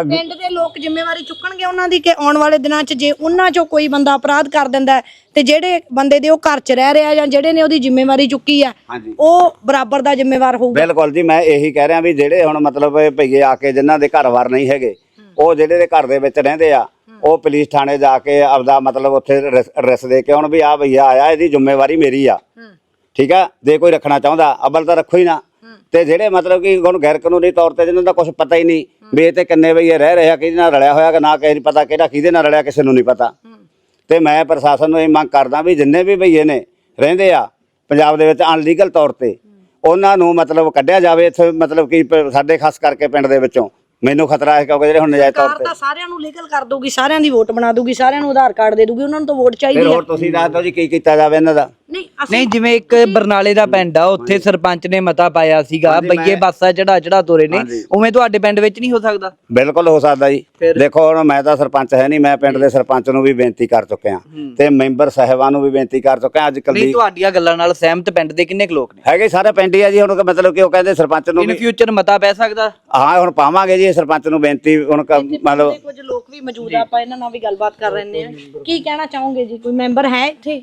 S4: ਪਿੰਡ ਦੇ ਲੋਕ ਜ਼ਿੰਮੇਵਾਰੀ ਚੁੱਕਣਗੇ ਉਹਨਾਂ ਦੀ ਕਿ ਆਉਣ ਵਾਲੇ ਦਿਨਾਂ 'ਚ ਜੇ ਉਹਨਾਂ 'ਚੋਂ ਕੋਈ ਬੰਦਾ ਅਪਰਾਧ ਕਰ ਦਿੰਦਾ ਤੇ ਜਿਹੜੇ ਬੰਦੇ ਦੇ ਉਹ ਘਰ 'ਚ ਰਹਿ ਰਿਹਾ ਜਾਂ ਜਿਹੜੇ ਨੇ ਉਹਦੀ ਜ਼ਿੰਮੇਵਾਰੀ ਚੁੱਕੀ ਆ
S3: ਹਾਂਜੀ।
S4: ਉਹ ਬਰਾਬਰ ਦਾ ਜ਼ਿੰਮੇਵਾਰ ਹੋਊਗਾ।
S3: ਬਿਲਕੁਲ ਜੀ ਮੈਂ ਇਹੀ ਕਹਿ ਰਿਹਾ ਵੀ ਜਿਹੜੇ ਹੁਣ ਮਤਲਬ ਇਹ ਭਈਏ ਆ ਕੇ ਜਿਨ੍ਹਾਂ ਦੇ ਘਰ-ਵਾਰ ਨਹੀਂ ਹੈਗੇ ਉਹ ਜਿਹੜੇ ਦੇ ਘਰ ਦੇ ਵਿੱਚ ਰਹਿੰਦੇ ਆ ਉਹ ਪੁਲਿਸ ਥਾਣੇ ਜਾ ਕੇ ਆਪਦਾ ਮਤਲਬ ਉੱਥੇ ਐਡਰੈਸ ਦੇ ਕੇ ਹੁਣ ਵੀ ਆ ਭਈਆ ਆਇਆ ਇਹਦੀ ਜ਼ਿੰਮੇਵਾਰੀ ਮੇਰੀ ਆ। ਠੀਕ ਆ? ਜੇ ਕੋਈ ਰੱਖਣਾ ਚਾਹੁੰਦਾ ਅਬਲ ਤਾਂ ਰੱਖੋ ਹੀ ਨਾ। ਤੇ ਜਿਹੜੇ ਮਤਲਬ ਕਿ ਹੁਣ ਗੈਰ ਕਾਨੂੰਨੀ ਤੌਰ ਤੇ ਜਿਹਨਾਂ ਦਾ ਕੁਝ ਪਤਾ ਹੀ ਨਹੀਂ ਵੀ ਇਹ ਤੇ ਕਿੰਨੇ ਭਈਏ ਰਹਿ ਰਹੇ ਕਿਹਦੇ ਨਾਲ ਰਲਿਆ ਹੋਇਆ ਕਿ ਨਾ ਕਿਸੇ ਨੂੰ ਪਤਾ ਕਿਹੜਾ ਕਿਹਦੇ ਨਾਲ ਰਲਿਆ ਕਿਸੇ ਨੂੰ ਨਹੀਂ ਪਤਾ। ਤੇ ਮੈਂ ਪ੍ਰਸ਼ਾਸਨ ਨੂੰ ਇਹ ਮੰਗ ਕਰਦਾ ਵੀ ਜਿੰਨੇ ਵੀ ਭਈਏ ਨੇ ਰਹਿੰਦੇ ਆ ਪੰਜਾਬ ਦੇ ਵਿੱਚ ਅਨਲੀਗਲ ਤੌਰ ਤੇ ਉਹਨਾਂ ਨੂੰ ਮਤਲਬ ਕੱਢਿਆ ਜਾਵੇ ਇੱਥੇ ਮਤਲਬ ਕਿ ਸਾਡੇ ਖਾਸ ਕਰਕੇ ਪਿੰਡ ਦੇ ਵਿੱਚੋਂ। ਮੈਨੂੰ ਖਤਰਾ ਹੈ ਕਿਉਂਕਿ ਜਿਹੜੇ ਹੁਣ ਨਜਾਇਜ਼ ਤੌਰ ਤੇ
S4: ਤਾਂ ਸਾਰਿਆਂ ਨੂੰ ਲੀਗਲ ਕਰ ਦੂਗੀ ਸਾਰਿਆਂ ਦੀ ਵੋਟ ਬਣਾ ਦੂਗੀ ਸਾਰਿਆਂ ਨੂੰ ਆਧਾਰ ਕਾਰਡ ਦੇ ਦੂਗੀ ਉਹਨਾਂ ਨੂੰ ਤਾਂ ਵੋਟ ਚਾਹੀਦੀ
S3: ਫਿਰ
S4: ਹੈ
S3: ਹੋਰ ਤੁਸੀਂ ਦੱਸ ਦਿਓ ਜੀ ਕੀ ਕੀਤਾ ਜਾਵੇ ਇਹਨਾਂ ਦਾ।
S4: ਨਹੀਂ
S1: ਨਹੀਂ ਜਿਵੇਂ ਇੱਕ ਬਰਨਾਲੇ ਦਾ ਪਿੰਡ ਆ ਉੱਥੇ ਸਰਪੰਚ ਨੇ ਮਤਾ ਪਾਇਆ ਸੀਗਾ ਬਈਏ ਬਾਸਾ ਚੜਾ ਚੜਾ ਤੋਰੇ ਨੇ। ਉਵੇਂ ਤੁਹਾਡੇ ਪਿੰਡ ਵਿੱਚ ਨਹੀਂ ਹੋ ਸਕਦਾ?
S3: ਬਿਲਕੁਲ ਹੋ ਸਕਦਾ ਜੀ? ਦੇਖੋ ਹੁਣ ਮੈਂ ਤਾਂ ਸਰਪੰਚ ਹੈ ਨਹੀਂ ਮੈਂ ਪਿੰਡ ਦੇ ਸਰਪੰਚ ਨੂੰ ਵੀ ਬੇਨਤੀ ਕਰ ਚੁੱਕਿਆ। ਤੇ ਮੈਂਬਰ ਸਾਹਿਬਾਨ ਨੂੰ ਵੀ ਬੇਨਤੀ ਕਰ ਚੁੱਕਿਆ ਅੱਜ
S1: ਨਹੀਂ
S3: ਕੱਲ੍ਹ
S1: ਤੁਹਾਡੀਆਂ ਗੱਲਾਂ ਨਾਲ ਸਹਿਮਤ ਪਿੰਡ ਦੇ ਕਿੰਨੇ ਲੋਕ ਨੇ?
S3: ਹੈਗੇ ਸਾਰੇ ਪਿੰਡ ਹੀ ਆ ਜੀ ਹੁਣ ਮਤਲਬ ਕਿ ਉਹ ਕਹਿੰਦੇ ਸਰਪੰਚ ਨੂੰ
S1: ਇਨ
S3: ਵੀ
S1: ਫਿਊਚਰ ਮਤਾ ਪੈ ਸਕਦਾ?
S3: ਹਾਂ ਹੁਣ ਪਾਵਾਂਗੇ ਜੀ ਸਰਪੰਚ ਨੂੰ ਬੇਨਤੀ ਹੁਣ ਮਤਲਬ
S4: ਕੁਝ ਲੋਕ ਵੀ ਮੌਜੂਦ ਆ ਆਪਾਂ ਇਹਨਾਂ ਨਾਲ ਵੀ ਗੱਲਬਾਤ ਕਰ ਰਹੇ ਹਾਂ। ਕੀ ਕਹਿਣਾ ਚਾਹੋਗੇ ਜੀ? ਕੋਈ ਮੈਂਬਰ ਹੈ ਇੱਥੇ?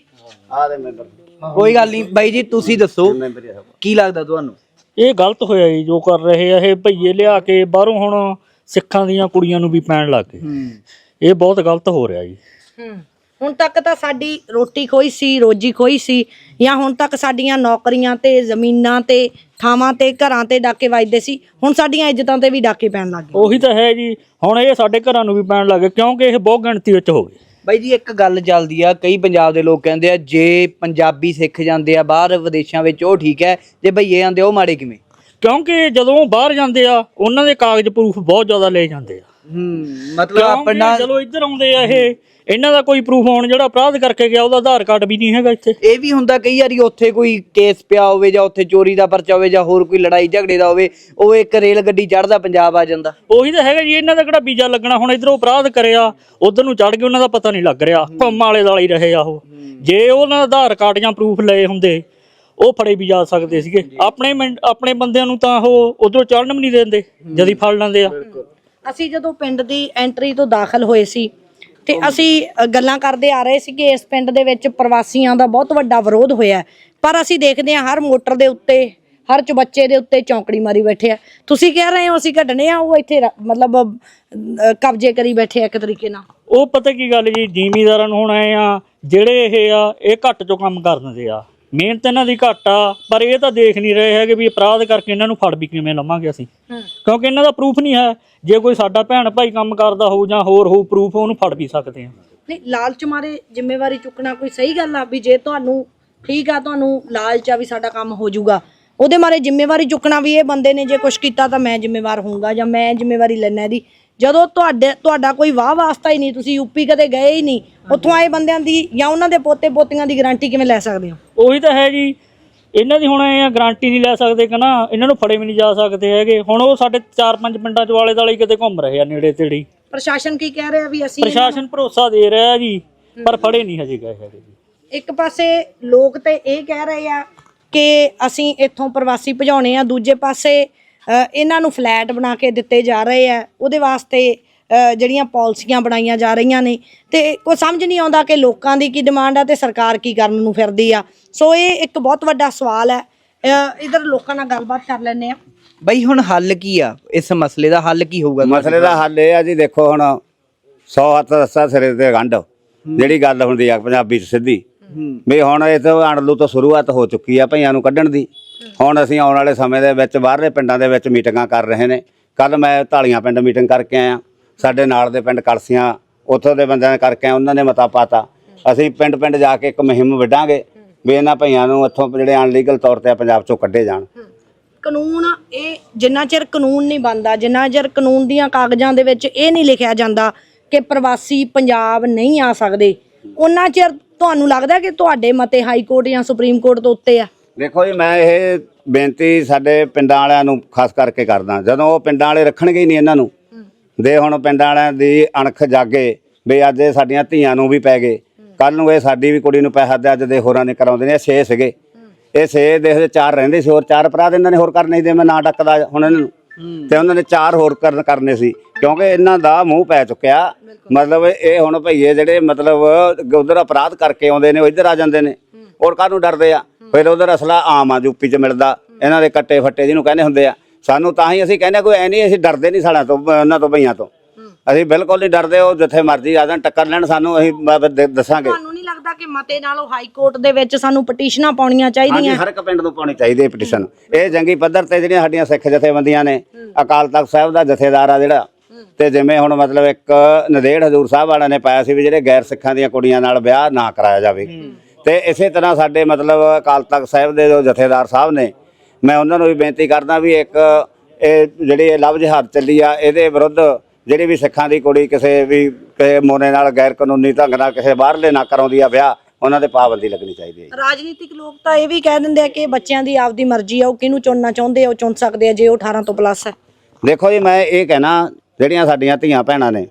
S3: ਆ ਦੇ ਮੈਂਬਰ।
S1: ਕੋਈ ਗੱਲ ਨਹੀਂ ਬਾਈ ਜੀ ਤੁਸੀਂ ਦੱਸੋ ਕੀ ਲੱਗਦਾ ਤੁਹਾਨੂੰ?
S5: ਇਹ ਗਲਤ ਹੋਇਆ ਜੀ ਜੋ ਕਰ ਰਹੇ ਆ ਇਹ ਭਈਏ ਲਿਆ ਕੇ ਬਾਹਰੋਂ ਹੁਣ ਸਿੱਖਾਂ ਦੀਆਂ ਕੁੜੀਆਂ ਨੂੰ ਵੀ ਪੈਣ ਲੱਗ ਗਏ। ਇਹ ਬਹੁਤ ਗਲਤ ਹੋ ਰਿਹਾ ਜੀ।
S4: ਹੂੰ। ਹੁਣ ਤੱਕ ਤਾਂ ਸਾਡੀ ਰੋਟੀ ਖੋਈ ਸੀ ਰੋਜੀ ਖੋਈ ਸੀ ਜਾਂ ਹੁਣ ਤੱਕ ਸਾਡੀਆਂ ਨੌਕਰੀਆਂ ਤੇ ਜ਼ਮੀਨਾਂ ਤੇ ਥਾਵਾਂ ਤੇ ਘਰਾਂ ਤੇ ਡਾਕੇ ਵੱਜਦੇ ਸੀ ਹੁਣ ਸਾਡੀਆਂ ਇੱਜ਼ਤਾਂ ਤੇ ਵੀ ਡਾਕੇ ਪੈਣ ਲੱਗ ਗਏ।
S5: ਉਹੀ ਤਾਂ ਹੈ ਜੀ ਹੁਣ ਇਹ ਸਾਡੇ ਘਰਾਂ ਨੂੰ ਵੀ ਪੈਣ ਲੱਗ ਗਏ ਕਿਉਂਕਿ ਇਹ ਬਹੁਤ ਗਿਣਤੀ ਵਿੱਚ ਹੋ ਗਏ।
S1: ਬਾਈ ਜੀ ਇੱਕ ਗੱਲ ਚੱਲਦੀ ਆ ਕਈ ਪੰਜਾਬ ਦੇ ਲੋਕ ਕਹਿੰਦੇ ਆ ਜੇ ਪੰਜਾਬੀ ਸਿੱਖ ਜਾਂਦੇ ਆ ਬਾਹਰ ਵਿਦੇਸ਼ਾਂ ਵਿੱਚ ਉਹ ਠੀਕ ਹੈ ਜੇ ਭਈਏ ਜਾਂਦੇ ਉਹ ਮਾੜੇ ਕਿਵੇਂ?
S5: ਕਿਉਂਕਿ ਜਦੋਂ ਉਹ ਬਾਹਰ ਜਾਂਦੇ ਆ ਉਹਨਾਂ ਦੇ ਕਾਗਜ਼ ਪ੍ਰੂਫ ਬਹੁਤ ਜ਼ਿਆਦਾ ਲੈ ਜਾਂਦੇ ਆ।
S1: ਹੂੰ ਮਤਲਬ ਆਪਣਾ
S5: ਜਦੋਂ ਇੱਧਰ ਆਉਂਦੇ ਆ ਇਹ ਇਹਨਾਂ ਦਾ ਕੋਈ ਪ੍ਰੂਫ ਹੋਣ ਜਿਹੜਾ ਅਪਰਾਧ ਕਰਕੇ ਗਿਆ ਉਹਦਾ ਆਧਾਰ ਕਾਰਡ ਵੀ ਨਹੀਂ ਹੈਗਾ ਇੱਥੇ।
S1: ਇਹ ਵੀ ਹੁੰਦਾ ਕਈ ਵਾਰੀ ਉੱਥੇ ਕੋਈ ਕੇਸ ਪਿਆ ਹੋਵੇ ਜਾਂ ਉੱਥੇ ਚੋਰੀ ਦਾ ਪਰਚਾ ਹੋਵੇ ਜਾਂ ਹੋਰ ਕੋਈ ਲੜਾਈ ਝਗੜੇ ਦਾ ਹੋਵੇ ਉਹ ਇੱਕ ਰੇਲ ਗੱਡੀ ਚੜਦਾ ਪੰਜਾਬ ਆ ਜਾਂਦਾ।
S5: ਉਹੀ ਤਾਂ ਹੈਗਾ ਜੀ ਇਹਨਾਂ ਦਾ ਕਿਹੜਾ ਵੀਜ਼ਾ ਲੱਗਣਾ? ਹੁਣ ਇਧਰੋਂ ਅਪਰਾਧ ਕਰਿਆ ਉਧਰ ਨੂੰ ਚੜ ਕੇ ਉਹਨਾਂ ਦਾ ਪਤਾ ਨਹੀਂ ਲੱਗ ਰਿਹਾ ਭੰਮ ਵਾਲੇ ਨਾਲ ਹੀ ਰਹੇ ਆ ਉਹ। ਜੇ ਉਹਨਾਂ ਦਾ ਆਧਾਰ ਕਾਰਡ ਜਾਂ ਪ੍ਰੂਫ ਲਏ ਹੁੰਦੇ ਉਹ ਫੜੇ ਵੀ ਜਾ ਸਕਦੇ ਸੀਗੇ। ਆਪਣੇ ਮਿੰਟ- ਆਪਣੇ ਬੰਦਿਆਂ ਨੂੰ ਤਾਂ ਉਹ ਉਧਰੋਂ ਚੜਨ ਵੀ ਨਹੀਂ ਦਿੰਦੇ ਜਦ ਹੀ ਫੜ ਲੈਂਦੇ ਆ।
S4: ਅਸੀਂ ਜਦੋਂ ਪਿੰਡ ਦੀ ਐਂਟਰੀ ਤੋਂ ਦਾਖਲ ਹੋਏ ਸੀ ਤੇ ਅਸੀਂ ਅ, ਗੱਲਾਂ ਕਰਦੇ ਆ ਰਹੇ ਸੀ ਕਿ ਇਸ ਪਿੰਡ ਦੇ ਵਿੱਚ ਪ੍ਰਵਾਸੀਆਂ ਦਾ ਬਹੁਤ ਵੱਡਾ ਵਿਰੋਧ ਹੋਇਆ ਹੈ। ਪਰ ਅਸੀਂ ਦੇਖਦੇ ਹਾਂ ਹਰ ਮੋਟਰ ਦੇ ਉੱਤੇ ਹਰ ਚਬੱਚੇ ਦੇ ਉੱਤੇ ਚੌਂਕੜੀ ਮਾਰੀ ਬੈਠੇ ਆ। ਤੁਸੀਂ ਕਹਿ ਰਹੇ ਹੋ ਅਸੀਂ ਕੱਢਣੇ ਆ ਉਹ ਇੱਥੇ ਰ- ਮਤਲਬ ਅ, ਕਬਜ਼ੇ ਕਰੀ ਬੈਠੇ ਆ ਇੱਕ ਤਰੀਕੇ ਨਾਲ।
S5: ਉਹ ਪਤਾ ਕੀ ਗੱਲ ਜੀ ਜ਼ਿਮੀਦਾਰਾਂ ਨੂੰ ਹੁਣ ਆਏ ਆ ਜਿਹੜੇ ਇਹ ਆ ਇਹ ਘੱਟ ਚੋਂ ਕੰਮ ਕਰ ਦਿੰਦੇ ਆ। ਮਿਹਨਤ ਇਹਨਾਂ ਦੀ ਘੱਟ ਆ ਪਰ ਇਹ ਤਾਂ ਦੇਖ ਨਹੀਂ ਰਹੇ ਹੈਗੇ ਵੀ ਅਪਰਾਧ ਕਰਕੇ ਇਹਨਾਂ ਨੂੰ ਫੜ ਵੀ ਕਿਵੇਂ ਲਵਾਂਗੇ ਅਸੀਂ। ਕਿਉਂਕਿ ਇਹਨਾਂ ਦਾ ਪ੍ਰੂਫ ਨਹੀਂ ਹੈ ਜੇ ਕੋਈ ਸਾਡਾ ਭੈਣ ਭਾਈ ਕੰਮ ਕਰਦਾ ਹੋਊ ਜਾਂ ਹੋਰ ਹੋਊ ਪ੍ਰੂਫ ਉਹਨੂੰ ਫੜ ਵੀ ਸਕਦੇ ਆ।
S4: ਨਹੀਂ ਲਾਲਚ ਮਾਰੇ ਜ਼ਿੰਮੇਵਾਰੀ ਚੁੱਕਣਾ ਕੋਈ ਸਹੀ ਗੱਲ ਆ ਵੀ ਜੇ ਤੁਹਾਨੂੰ ਠੀਕ ਆ ਤੁਹਾਨੂੰ ਲਾਲਚ ਆ ਵੀ ਸਾਡਾ ਕੰਮ ਹੋ ਜਾਊਗਾ। ਉਹਦੇ ਮਾਰੇ ਜ਼ਿੰਮੇਵਾਰੀ ਚੁੱਕਣਾ ਵੀ ਇਹ ਬੰਦੇ ਨੇ ਜੇ ਕੁਝ ਕੀਤਾ ਤਾਂ ਮੈਂ ਜ਼ਿੰਮੇਵਾਰ ਹੋਊਂਗਾ ਜਾਂ ਮੈਂ ਜ਼ਿੰਮੇਵਾਰੀ ਲੈਣਾ ਇਹਦੀ। ਜਦੋਂ ਤੁਹਾਡੇ ਤੁਹਾਡਾ ਕੋਈ ਵਾਹ ਵਾਸਤਾ ਹੀ ਨਹੀਂ ਤੁਸੀਂ ਯੂਪੀ ਕਦੇ ਗਏ ਹੀ ਨਹੀਂ ਉੱਥੋਂ ਆਏ ਬੰਦਿਆਂ ਦੀ ਜਾਂ ਉਹਨਾਂ ਦੇ ਪੋਤੇ ਪੋਤੀਆਂ ਦੀ ਗਾਰੰਟੀ ਕਿਵੇਂ ਲੈ ਸਕਦੇ ਹੋ?
S5: ਉਹੀ ਤਾਂ ਹੈ ਜੀ। ਇਹਨਾਂ ਦੀ ਹੁਣ ਇਹ ਗਾਰੰਟੀ ਨਹੀਂ ਲੈ ਸਕਦੇ ਕਿ ਨਾ ਇਹਨਾਂ ਨੂੰ ਫੜੇ ਵੀ ਨਹੀਂ ਜਾ ਸਕਦੇ ਹੈਗੇ। ਹੁਣ ਉਹ ਸਾਡੇ 4-5 ਪਿੰਡਾਂ ਚ ਵਾਲੇ ਦਾਲੇ ਕਿਤੇ ਘੁੰਮ ਰਹੇ ਆ ਨੇੜੇ ਤੇੜੇ।
S4: ਪ੍ਰਸ਼ਾਸਨ ਕੀ ਕਹਿ ਰਿਹਾ ਵੀ ਅਸੀਂ
S5: ਪ੍ਰਸ਼ਾਸਨ ਭਰੋਸਾ ਦੇ ਰਿਹਾ ਜੀ ਪਰ ਫੜੇ ਨਹੀਂ ਹਜੇ ਗਏ ਹੈਗੇ ਜੀ।
S4: ਇੱਕ ਪਾਸੇ ਲੋਕ ਤੇ ਇਹ ਕਹਿ ਰਹੇ ਆ ਕਿ ਅਸੀਂ ਇੱਥੋਂ ਪ੍ਰਵਾਸੀ ਭਜਾਉਣੇ ਆ ਦੂਜੇ ਪਾਸੇ ਇਹਨਾਂ ਨੂੰ ਫਲੈਟ ਬਣਾ ਕੇ ਦਿੱਤੇ ਜਾ ਰਹੇ ਆ। ਉਹਦੇ ਵਾਸਤੇ ਜਿਹੜੀਆਂ ਪਾਲਿਸੀਆਂ ਬਣਾਈਆਂ ਜਾ ਰਹੀਆਂ ਨੇ। ਤੇ ਕੋਈ ਸਮਝ ਨਹੀਂ ਆਉਂਦਾ ਕਿ ਲੋਕਾਂ ਦੀ ਕੀ ਡਿਮਾਂਡ ਆ ਤੇ ਸਰਕਾਰ ਕੀ ਕਰਨ ਨੂੰ ਫਿਰਦੀ ਆ। ਸੋ ਇਹ ਇੱਕ ਬਹੁਤ ਵੱਡਾ ਸਵਾਲ ਹੈ। ਇਧਰ ਲੋਕਾਂ ਨਾਲ ਗੱਲਬਾਤ ਕਰ ਲੈਂਦੇ ਆ
S1: ਬਾਈ ਹੁਣ ਹੱਲ ਕੀ ਆ? ਇਸ ਮਸਲੇ ਦਾ ਹੱਲ ਕੀ ਹੋਊਗਾ?
S3: ਮਸਲੇ ਦਾ ਹੱਲ ਇਹ ਆ ਜੀ ਦੇਖੋ ਹੁਣ 100 ਹੱਥ ਰੱਸਾ ਸਿਰੇ ਤੇ ਗੰਢ। ਜਿਹੜੀ ਗੱਲ ਹੁੰਦੀ ਆ ਪੰਜਾਬੀ ਚ ਸਿੱਧੀ। ਵੀ ਹੁਣ ਇਹ ਤੋਂ ਅਣਲੂ ਤੋਂ ਸ਼ੁਰੂਆਤ ਹੋ ਚੁੱਕੀ ਆ ਭਈਆਂ ਨੂੰ ਕੱਢਣ ਦੀ। ਹੁਣ ਅਸੀਂ ਆਉਣ ਵਾਲੇ ਸਮੇਂ ਦੇ ਵਿੱਚ ਬਾਹਰਲੇ ਪਿੰਡਾਂ ਦੇ ਵਿੱਚ ਮੀਟਿੰਗਾਂ ਕਰ ਰਹੇ ਨੇ। ਕੱਲ ਮੈਂ ਢਾਲੀਆਂ ਪਿੰਡ ਮੀਟਿੰਗ ਕਰਕੇ ਆਇਆ। ਸਾਡੇ ਨਾਲ ਦੇ ਪਿੰਡ ਕਲਸੀਆਂ, ਉੱਥੋਂ ਦੇ ਬੰਦਿਆਂ ਨੇ ਕਰਕੇ ਉਹਨਾਂ ਨੇ ਮਤਾ ਪਾਤਾ। ਅਸੀਂ ਪਿੰਡ ਪਿੰਡ ਜਾ ਕੇ ਇੱਕ ਮੁਹਿੰਮ ਵਿੱਢਾਂਗੇ ਵੀ ਇਹਨਾਂ ਭਈਆਂ ਨੂੰ ਇੱਥੋਂ ਜਿਹੜੇ ਅਨਲੀਗਲ ਤੌਰ ਤੇ ਪੰਜਾਬ ਚੋਂ ਕੱਢੇ ਜਾਣ।
S4: ਕਾਨੂੰਨ ਇਹ ਜਿੰਨਾ ਚਿਰ ਕਾਨੂੰਨ ਨਹੀਂ ਬਣਦਾ, ਜਿੰਨਾ ਚਿਰ ਕਾਨੂੰਨ ਦੀਆਂ ਕਾਗਜ਼ਾਂ ਦੇ ਵਿੱਚ ਇਹ ਨਹੀਂ ਲਿਖਿਆ ਜਾਂਦਾ ਕਿ ਪ੍ਰਵਾਸੀ ਪੰਜਾਬ ਨਹੀਂ ਆ ਸਕਦੇ, ਉਹਨਾਂ ਚਿਰ ਤੁਹਾਨੂੰ ਲੱਗਦਾ ਕਿ ਤੁਹਾਡੇ ਮਤੇ ਹਾਈ ਕੋਰਟ ਜਾਂ ਸੁਪਰੀਮ ਕੋਰਟ ਤੋਂ ਉੱਤੇ ਆ?
S3: ਦੇਖੋ ਜੀ ਮੈਂ ਇਹ ਬੇਨਤੀ ਸਾਡੇ ਪਿੰਡਾਂ ਵਾਲਿਆਂ ਨੂੰ ਖਾਸ ਕਰਕੇ ਕਰਦਾ। ਜਦੋਂ ਉਹ ਪਿੰਡਾਂ ਵਾਲੇ ਰੱਖਣਗੇ ਹੀ ਨਹੀਂ ਇਹਨਾਂ ਨੂੰ ਦੇ ਹੁਣ ਪਿੰਡਾਂ ਵਾਲਿਆਂ ਦੀ ਅਣਖ ਜਾਗੇ ਵੀ ਅੱਜ ਇਹ ਸਾਡੀਆਂ ਧੀਆਂ ਨੂੰ ਵੀ ਪੈ ਗਏ ਕੱਲ ਨੂੰ ਇਹ ਸਾਡੀ ਵੀ ਕੁੜੀ ਨੂੰ ਪੈਸਾ ਦੇ ਅੱਜ ਦੇ ਹੋਰਾਂ ਨੇ ਕਰਾਉਂਦੇ ਨੇ ਛੇ ਸੀਗੇ। ਇਹ ਛੇ ਦੇ ਵਿੱਚ ਚਾਰ ਰਹਿੰਦੇ ਸੀ ਹੋਰ ਚਾਰ ਅਪਰਾਧ ਇਹਨਾਂ ਨੇ ਹੋਰ ਕਰਨੇ ਤੇ ਮੈਂ ਨਾ ਡੱਕਦਾ ਹੁਣ ਇਹਨਾਂ ਨੂੰ। ਤੇ ਉਹਨਾਂ ਨੇ ਚਾਰ ਹੋਰ ਕਰਨ ਕਰਨੇ ਸੀ ਕਿਉਂਕਿ ਇਹਨਾਂ ਦਾ ਮੂੰਹ ਪੈ ਚੁੱਕਿਆ। ਮਤਲਬ ਇਹ ਹੁਣ ਭਈਏ ਜਿਹੜੇ ਮਤਲਬ ਉਧਰ ਅਪਰਾਧ ਕਰਕੇ ਆਉਂਦੇ ਨੇ ਉਹ ਇੱਧਰ ਆ ਜਾਂਦੇ ਨੇ ਔਰ ਕਾਹਨੂੰ ਡਰਦੇ ਆ? ਫਿਰ ਉਧਰ ਅਸਲਾ ਆਮ ਆ ਯੂਪੀ ਚ ਮਿਲਦਾ। ਇਹਨਾਂ ਦੇ ਕੱਟੇ ਫੱਟੇ ਜਿਹਨੂੰ ਕਹਿੰਦੇ ਹੁੰਦੇ ਆ। ਸਾਨੂੰ ਤਾਂ ਹੀ ਅਸੀਂ ਕਹਿੰਦੇ ਕੋਈ ਐ ਨਹੀਂ ਅਸੀਂ ਡਰਦੇ ਨਹੀਂ ਸਾਲਾਂ ਤੋਂ ਉਹਨਾਂ ਤੋਂ ਭਈਆਂ ਤੋਂ। ਅਸੀਂ ਬਿਲਕੁਲ ਨਹੀਂ ਡਰਦੇ ਉਹ ਜਿੱਥੇ ਮਰਜ਼ੀ ਆ ਜਾਣ ਟੱਕਰ ਲੈਣ ਸਾਨੂੰ ਅਸੀਂ ਦੱਸਾਂਗੇ।
S4: ਤੁਹਾਨੂੰ ਨਹੀਂ ਲੱਗਦਾ ਕਿ ਮਤੇ ਨਾਲੋਂ ਹਾਈ ਕੋਰਟ ਦੇ ਵਿੱਚ ਸਾਨੂੰ ਪਟੀਸ਼ਨਾਂ ਪਾਉਣੀਆਂ ਚਾਹੀਦੀਆਂ?
S3: ਹਰ ਇੱਕ ਪਿੰਡ ਨੂੰ ਪਾਉਣੀ ਚਾਹੀਦੀ ਹੈ ਪਟੀਸ਼ਨ। ਇਹ ਜੰਗੀ ਪੱਧਰ ਤੇ ਜਿਹੜੀਆਂ ਸਾਡੀਆਂ ਸਿੱਖ ਜਥੇਬੰਦੀਆਂ ਨੇ ਅਕਾਲ ਤਖਤ ਸਾਹਿਬ ਦਾ ਜਥੇਦਾਰ ਆ ਜਿਹੜਾ ਤੇ ਜਿਵੇਂ ਹੁਣ ਮਤਲਬ ਇੱਕ ਨਦੇੜ ਹਜ਼ੂਰ ਸਾਹਿਬ ਵਾਲਿਆਂ ਨੇ ਪਾਇਆ ਸੀ ਵੀ ਜਿਹੜੇ ਗੈਰ ਸਿੱਖਾਂ ਦੀਆਂ ਕੁੜੀਆਂ ਨਾਲ ਵਿਆਹ ਨਾ ਕਰਾਇਆ ਜਾਵੇ। ਤੇ ਇਸੇ ਤਰ੍ਹਾਂ ਸਾਡੇ ਮਤਲਬ ਅਕਾਲ ਤਖਤ ਸਾਹਿਬ ਦੇ ਜੋ ਜਥੇਦਾਰ ਸਾਹਿਬ ਨੇ ਮੈਂ ਉਹਨਾਂ ਨੂੰ ਵੀ ਬੇਨਤੀ ਕਰਦਾ ਵੀ ਇੱਕ ਇਹ ਜਿਹੜੀ ਇਹ ਲਵ ਜਿਹਾਦ ਚੱਲੀ ਆ ਇਹਦੇ ਵਿਰੁੱਧ ਜਿਹੜੀ ਵੀ ਸਿੱਖਾਂ ਦੀ ਕੁੜੀ ਕਿਸੇ ਵੀ ਕਿਸੇ ਮੋਨੇ ਨਾਲ ਗੈਰ ਕਾਨੂੰਨੀ ਢੰਗ ਨਾਲ ਕਿਸੇ ਬਾਹਰਲੇ ਨਾ ਕਰਾਉਂਦੀ ਆ ਵਿਆਹ ਉਹਨਾਂ ਤੇ ਪਾਬੰਦੀ ਲੱਗਣੀ ਚਾਹੀਦੀ ਹੈ
S4: ਰਾਜਨੀਤਿਕ ਲੋਕ ਤਾਂ ਇਹ ਵੀ ਕਹਿ ਦਿੰਦੇ ਆ ਕਿ ਬੱਚਿਆਂ ਦੀ ਆਪਦੀ ਮਰਜ਼ੀ ਆ ਉਹ ਕਿਹਨੂੰ ਚੁਣਨਾ ਚਾਹੁੰਦੇ ਆ ਉਹ ਚੁਣ ਸਕਦੇ ਆ ਜੇ ਉਹ 18 ਤੋਂ ਪਲੱਸ ਹੈ
S3: ਦੇਖੋ ਜੀ ਮੈਂ ਇਹ ਕਹਿਣਾ ਜਿਹੜੀਆਂ ਸਾਡੀਆਂ ਧੀਆਂ ਭੈਣਾਂ ਨੇ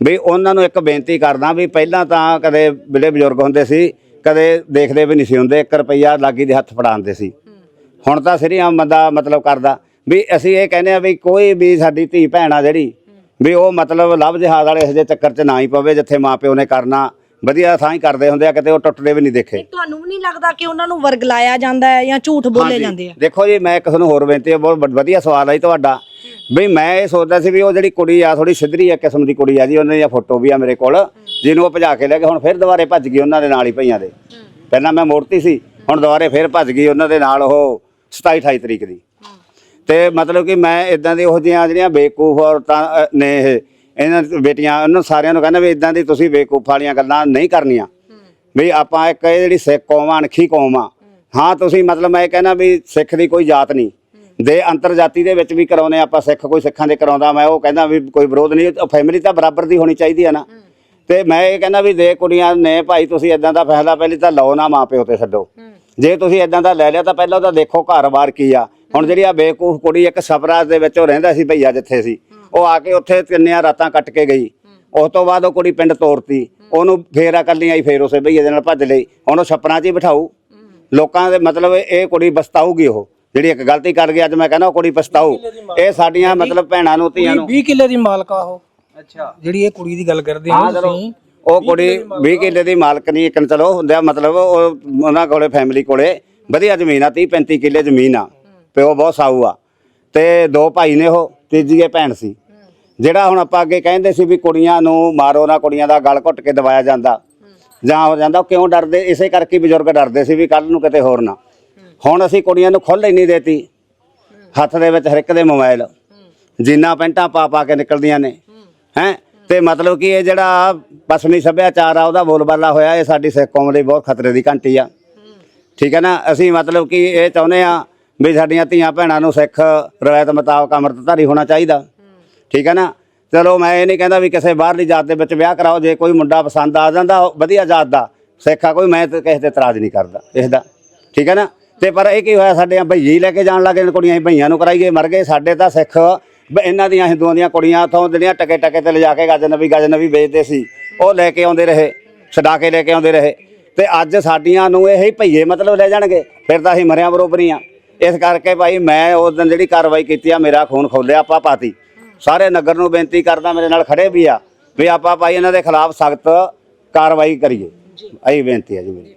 S3: ਵੀ ਉਹਨਾਂ ਨੂੰ ਇੱਕ ਬੇਨਤੀ ਕਰਦਾ ਵੀ ਪਹਿਲਾਂ ਤਾਂ ਕਦੇ ਜਿਹੜੇ ਬਜ਼ੁਰਗ ਹੁੰਦੇ ਸੀ ਕਦੇ ਦੇਖਦੇ ਵੀ ਨਹੀਂ ਸੀ ਹੁੰਦੇ 1 ਰੁਪਈਆ ਲਾਗੀ ਦੇ ਹੱਥ ਫੜਾਉਂਦੇ ਸੀ। ਹੁਣ ਤਾਂ ਸਰੀਆਂ ਬੰਦਾ ਮਤਲਬ ਕਰਦਾ। ਵੀ ਅਸੀਂ ਇਹ ਕਹਿੰਦੇ ਆ ਵੀ ਕੋਈ ਵੀ ਸਾਡੀ ਧੀ ਭੈਣ ਆ ਜਿਹੜੀ ਵੀ ਉਹ ਮਤਲਬ ਲਵ ਜਿਹਾਦ ਵਾਲੇ ਇਹੋ ਜਿਹੇ ਚੱਕਰ 'ਚ ਨਾ ਹੀ ਪਵੇ ਜਿੱਥੇ ਮਾਪਿਓ ਨੇ ਕਰਨਾ ਵਧੀਆ ਥਾਂ ਹੀ ਕਰਦੇ ਹੁੰਦੇ ਆ ਕਿਤੇ ਉਹ ਟੁੱਟਦੇ ਵੀ ਨਹੀਂ ਦੇਖੇ।
S4: ਤੁਹਾਨੂੰ ਵੀ ਨਹੀਂ ਲੱਗਦਾ ਕਿ ਉਹਨਾਂ ਨੂੰ ਵਰਗਲਾਇਆ ਜਾਂਦਾ ਹੈ ਜਾਂ ਝੂਠ ਬੋਲੇ। ਜਾਂਦੇ ਆ?
S3: ਦੇਖੋ ਜੀ ਮੈਂ ਇੱਕ ਤੁਹਾਨੂੰ ਹੋਰ ਬੇਨਤੀ ਹੈ ਬਹੁਤ ਵਧੀਆ ਸਵਾਲ ਜੀ ਤੁਹਾਡਾ। ਵੀ ਮੈਂ ਇਹ ਸੋਚਦਾ ਸੀ ਵੀ ਉਹ ਜਿਹੜੀ ਕੁੜੀ ਆ ਥੋੜੀ ਸਿੱਧਰੀ ਆ ਕਿਸਮ ਦੀ ਕੁੜੀ ਆ ਜੀ ਉਹਨਾਂ ਦੀਆਂ ਫੋਟੋ ਵੀ ਆ ਮੇਰੇ ਕੋਲ। ਜਿਹਨੂੰ ਉਹ ਭਜਾ ਕੇ ਲੈ ਕੇ ਹੁਣ ਫਿਰ ਦੁਬਾਰੇ ਭੱਜ ਗਈ ਉਹਨਾਂ ਦੇ ਨਾਲ ਹੀ ਭਈਆਂ ਦੇ। ਪਹਿਲਾਂ ਮੈਂ ਮੋੜਤੀ ਸੀ ਹੁਣ ਦੁਬਾਰੇ ਫਿਰ ਭੱਜ ਗਈ ਉਹਨਾਂ ਦੇ ਨਾਲ ਉਹ 27 28 ਤਰੀਕ ਦੀ। ਤੇ ਮਤਲਬ ਕਿ ਮੈਂ ਇਦਾਂ ਦੀ ਉਹ ਜਿਹੀਆਂ ਜਿਹੜੀਆਂ ਬੇਕੂਫ ਔਰਤਾਂ ਨੇ ਇਹ ਇਹਨਾਂ ਬੇਟੀਆਂ ਉਹਨਾਂ ਸਾਰਿਆਂ ਨੂੰ ਕਹਿੰਦਾ ਵੀ ਇਦਾਂ ਦੀ ਤੁਸੀਂ ਬੇਕੂਫ ਵਾਲੀਆਂ ਗੱਲਾਂ ਨਹੀਂ ਕਰਨੀਆਂ। ਵੀ ਆਪਾਂ ਇੱਕ ਇਹ ਜਿਹੜੀ ਸਿੱਖ ਕੌਮ ਆ ਅਣਖੀ ਕੌਮ ਆ। ਹਾਂ। ਤੁਸੀਂ ਮਤਲਬ ਮੈਂ ਕਹਿੰਦਾ ਵੀ ਸਿੱਖ ਦੀ ਕੋਈ ਜਾਤ ਨਹੀਂ। ਦੇ ਅੰਤਰਜਾਤੀ ਦੇ ਵਿੱਚ ਵੀ ਕਰਾਉਨੇ ਆਪਾਂ ਸਿੱਖ ਕੋਈ ਸਿੱਖਾਂ ਦੇ ਕਰਾਉਂਦਾ ਮੈਂ ਉਹ ਕਹਿੰਦਾ ਵੀ ਕੋਈ ਵਿਰੋਧ ਨਹੀਂ ਫੈਮਿਲੀ ਤਾਂ ਬਰਾਬਰ ਦੀ ਹੋਣੀ ਚਾਹੀਦੀ ਹੈ ਨਾ। ਤੇ ਮੈਂ ਇਹ ਕਹਿੰਦਾ ਵੀ ਦੇ ਕੁੜੀਆਂ ਨੇ ਭਾਈ ਤੁਸੀਂ ਇਦਾਂ ਦਾ ਫੈਸਲਾ ਪਹਿਲੀ ਤਾਂ ਲਓ ਨਾ ਮਾਪਿਓ ਤੇ ਛੱਡੋ। ਜੇ ਤੁਸੀਂ ਇਦਾਂ ਦਾ ਲੈ ਲਿਆ ਤਾਂ ਪਹਿਲਾਂ ਤਾਂ ਦੇਖੋ ਘਰ-ਬਾਰ ਕੀ ਆ। ਹੁਣ ਜਿਹੜੀ ਆ ਬੇਕੂਫ ਕੁੜੀ ਇੱਕ ਸਫਰਾਜ ਦੇ ਵਿੱਚ ਉਹ ਰਹਿੰਦਾ ਸੀ ਭਈਆ ਜਿੱਥੇ ਸੀ। ਉਹ ਆ ਕੇ ਉੱਥੇ ਕਿੰਨੀਆਂ ਰਾਤਾਂ ਕੱਟ ਕੇ ਗਈ। ਉਸ ਤੋਂ ਬਾਅਦ ਉਹ ਕੁੜੀ ਪਿੰਡ ਤੋਰਤੀ। ਉਹਨੂੰ ਫੇਰ ਆ ਕੱਲੀ ਆਈ ਫੇਰ ਉਸੇ ਭਈਏ ਦੇ ਨਾਲ ਭੱਜ ਲਈ। ਹੁਣ ਉਹ ਛੱਪਰਾਂ 'ਚ ਹੀ ਬਿਠਾਊ। ਲੋਕਾਂ ਦੇ ਮਤਲਬ ਇਹ ਕੁੜੀ ਪਛਤਾਊਗੀ ਉਹ। ਜਿਹੜੀ ਇੱਕ ਗਲਤੀ ਕਰ ਗਈ ਅੱਜ ਮੈਂ ਕਹਿੰਦਾ ਉਹ ਕੁੜੀ ਪਛਤਾਊ। ਇਹ ਸਾਡੀਆਂ ਮਤਲਬ ਭੈਣਾਂ ਨੂੰ ਧੀਆਂ ਨੂੰ
S6: 20 ਕਿੱਲੇ ਦੀ ਮਾਲਕ ਆ ਉਹ।
S1: ਅੱਛਾ।
S6: ਜਿਹੜੀ ਇਹ ਕੁੜੀ ਦੀ ਗੱਲ ਕਰਦੇ
S3: ਹਾਂ
S6: ਤੁਸੀਂ।
S3: ਉਹ ਕੁੜੀ 20 ਕਿੱਲੇ ਦੀ ਮਾਲਕ ਨਹੀਂ ਇੱਕ ਚਲੋ ਹੁੰਦਿਆ ਮਤਲਬ ਉਹ ਉਹਨਾਂ ਕੋਲੇ ਫੈਮਿਲੀ ਕੋਲੇ ਵਧੀਆ ਜ਼ਮੀਨ ਆ 30 35 ਕਿੱਲੇ ਜ਼ਮੀਨ ਆ ਪਿਓ ਬਹੁਤ ਸਾਊ ਆ। ਤੇ ਦੋ ਭਾਈ ਨੇ ਉਹ ਤੀਜੀ ਇਹ ਭੈਣ ਸੀ। ਜਿਹੜਾ ਹੁਣ ਆਪਾਂ ਅੱਗੇ ਕਹਿੰਦੇ ਸੀ ਵੀ ਕੁੜੀਆਂ ਨੂੰ ਮਾਰੋ ਨਾ ਕੁੜੀਆਂ ਦਾ ਗਲ ਘੁੱਟ ਕੇ ਦਬਾਇਆ ਜਾਂਦਾ। ਜਾਂ ਹੋ ਜਾਂਦਾ ਕਿਉਂ ਡਰਦੇ? ਇਸੇ ਕਰਕੇ ਬਜ਼ੁਰਗ ਡਰਦੇ ਸੀ ਵੀ ਕੱਲ ਨੂੰ ਕਿਤੇ ਹੋਰ ਨਾ। ਹੁਣ ਅਸੀਂ ਕੁੜੀਆਂ ਨੂੰ ਖੁੱਲ੍ਹ ਹੀ ਨਹੀਂ ਦੇਤੀ। ਹੱਥ ਦੇ ਵਿੱਚ ਹਰ ਇੱਕ ਦੇ ਮੋਬਾਈਲ ਜੀਨਾ ਪੈਂਟਾਂ ਪਾ ਪਾ ਕੇ ਨਿਕਲਦੀਆਂ ਨੇ। ਹੈ? ਤੇ ਮਤਲਬ ਕਿ ਇਹ ਜਿਹੜਾ ਪੱਛਮੀ ਸੱਭਿਆਚਾਰ ਆ, ਉਹਦਾ ਬੋਲਬਾਲਾ ਹੋਇਆ, ਇਹ ਸਾਡੀ ਸਿੱਖ ਕੌਮ ਲਈ ਬਹੁਤ ਖਤਰੇ ਦੀ ਘੰਟੀ ਆ। ਠੀਕ ਹੈ ਨਾ? ਅਸੀਂ ਮਤਲਬ ਕਿ ਇਹ ਚਾਹੁੰਦੇ ਆ ਵੀ ਸਾਡੀਆਂ ਧੀਆਂ ਭੈਣਾਂ ਨੂੰ ਸਿੱਖ ਰਵਾਇਤ ਮੁਤਾਬਕ ਅੰਮ੍ਰਿਤਧਾਰੀ ਹੋਣਾ ਚਾਹੀਦਾ। ਠੀਕ ਹੈ ਨਾ? ਚਲੋ, ਮੈਂ ਇਹ ਨਹੀਂ ਕਹਿੰਦਾ ਵੀ ਕਿਸੇ ਬਾਹਰਲੀ ਜਾਤ ਦੇ ਵਿੱਚ ਵਿਆਹ ਕਰਾਓ, ਜੇ ਕੋਈ ਮੁੰਡਾ ਪਸੰਦ ਆ ਜਾਂਦਾ ਵਧੀਆ ਜਾਤ ਦਾ। ਸਿੱਖਾ ਕੋਈ, ਮੈਂ ਤਾਂ ਕਿਸੇ ਤੇ ਇਤਰਾਜ਼ ਨਹੀਂ ਕਰਦਾ ਇਸ ਦਾ ਠੀਕ ਹੈ ਨਾ? ਤੇ ਪਰ ਇਹ ਕੀ ਹੋਇਆ, ਸਾਡੇ ਭਈਏ ਲੈ ਕੇ ਜਾਣ ਲੱਗੇ ਕੁੜੀਆਂ ਹੀ ਭਈਆਂ ਨੂੰ ਕਰਾਈਏ, ਮਰ ਗਏ। ਸਾਡੇ ਤਾਂ ਸਿੱਖ ਬ- ਇਹਨਾਂ ਦੀਆਂ ਹਿੰਦੂਆਂ ਦੀਆਂ ਕੁੜੀਆਂ ਤੋਂ ਜਿਹੜੀਆਂ ਟਕੇ ਟਕੇ ਤੇ ਲਿਜਾ ਕੇ ਗਜਨਬੀ ਗਜਨਬੀ ਵੇਚਦੇ ਸੀ ਉਹ ਲੈ ਕੇ ਆਉਂਦੇ ਰਹੇ ਛਡਾ ਕੇ ਲੈ ਕੇ ਆਉਂਦੇ ਰਹੇ। ਤੇ ਅੱਜ ਸਾਡੀਆਂ ਨੂੰ ਇਹ ਹੀ ਭਈਏ ਮਤਲਬ ਲੈ ਜਾਣਗੇ ਫਿਰ ਤਾਂ ਅਸੀਂ ਮਰਿਆਂ ਬਰੋਬਰ ਹੀ ਆ। ਇਸ ਕਰਕੇ ਭਾਈ ਮੈਂ ਉਸ ਦਿਨ ਜਿਹੜੀ ਕਾਰਵਾਈ ਕੀਤੀ ਆ ਮੇਰਾ ਖੂਨ ਖੋਲਿਆ ਆਪਾਂ ਪਾਤੀ। ਸਾਰੇ ਨਗਰ ਨੂੰ ਬੇਨਤੀ ਕਰਦਾ ਮੇਰੇ ਨਾਲ ਖੜੇ ਵੀ ਆ ਵੀ ਆਪਾਂ ਭਾਈ ਇਹਨਾਂ ਦੇ ਖਿਲਾਫ ਸਖਤ ਕਾਰਵਾਈ ਕਰੀਏ। ਆਹੀ ਬੇਨਤੀ ਹੈ ਜੀ ਮੇਰੀ।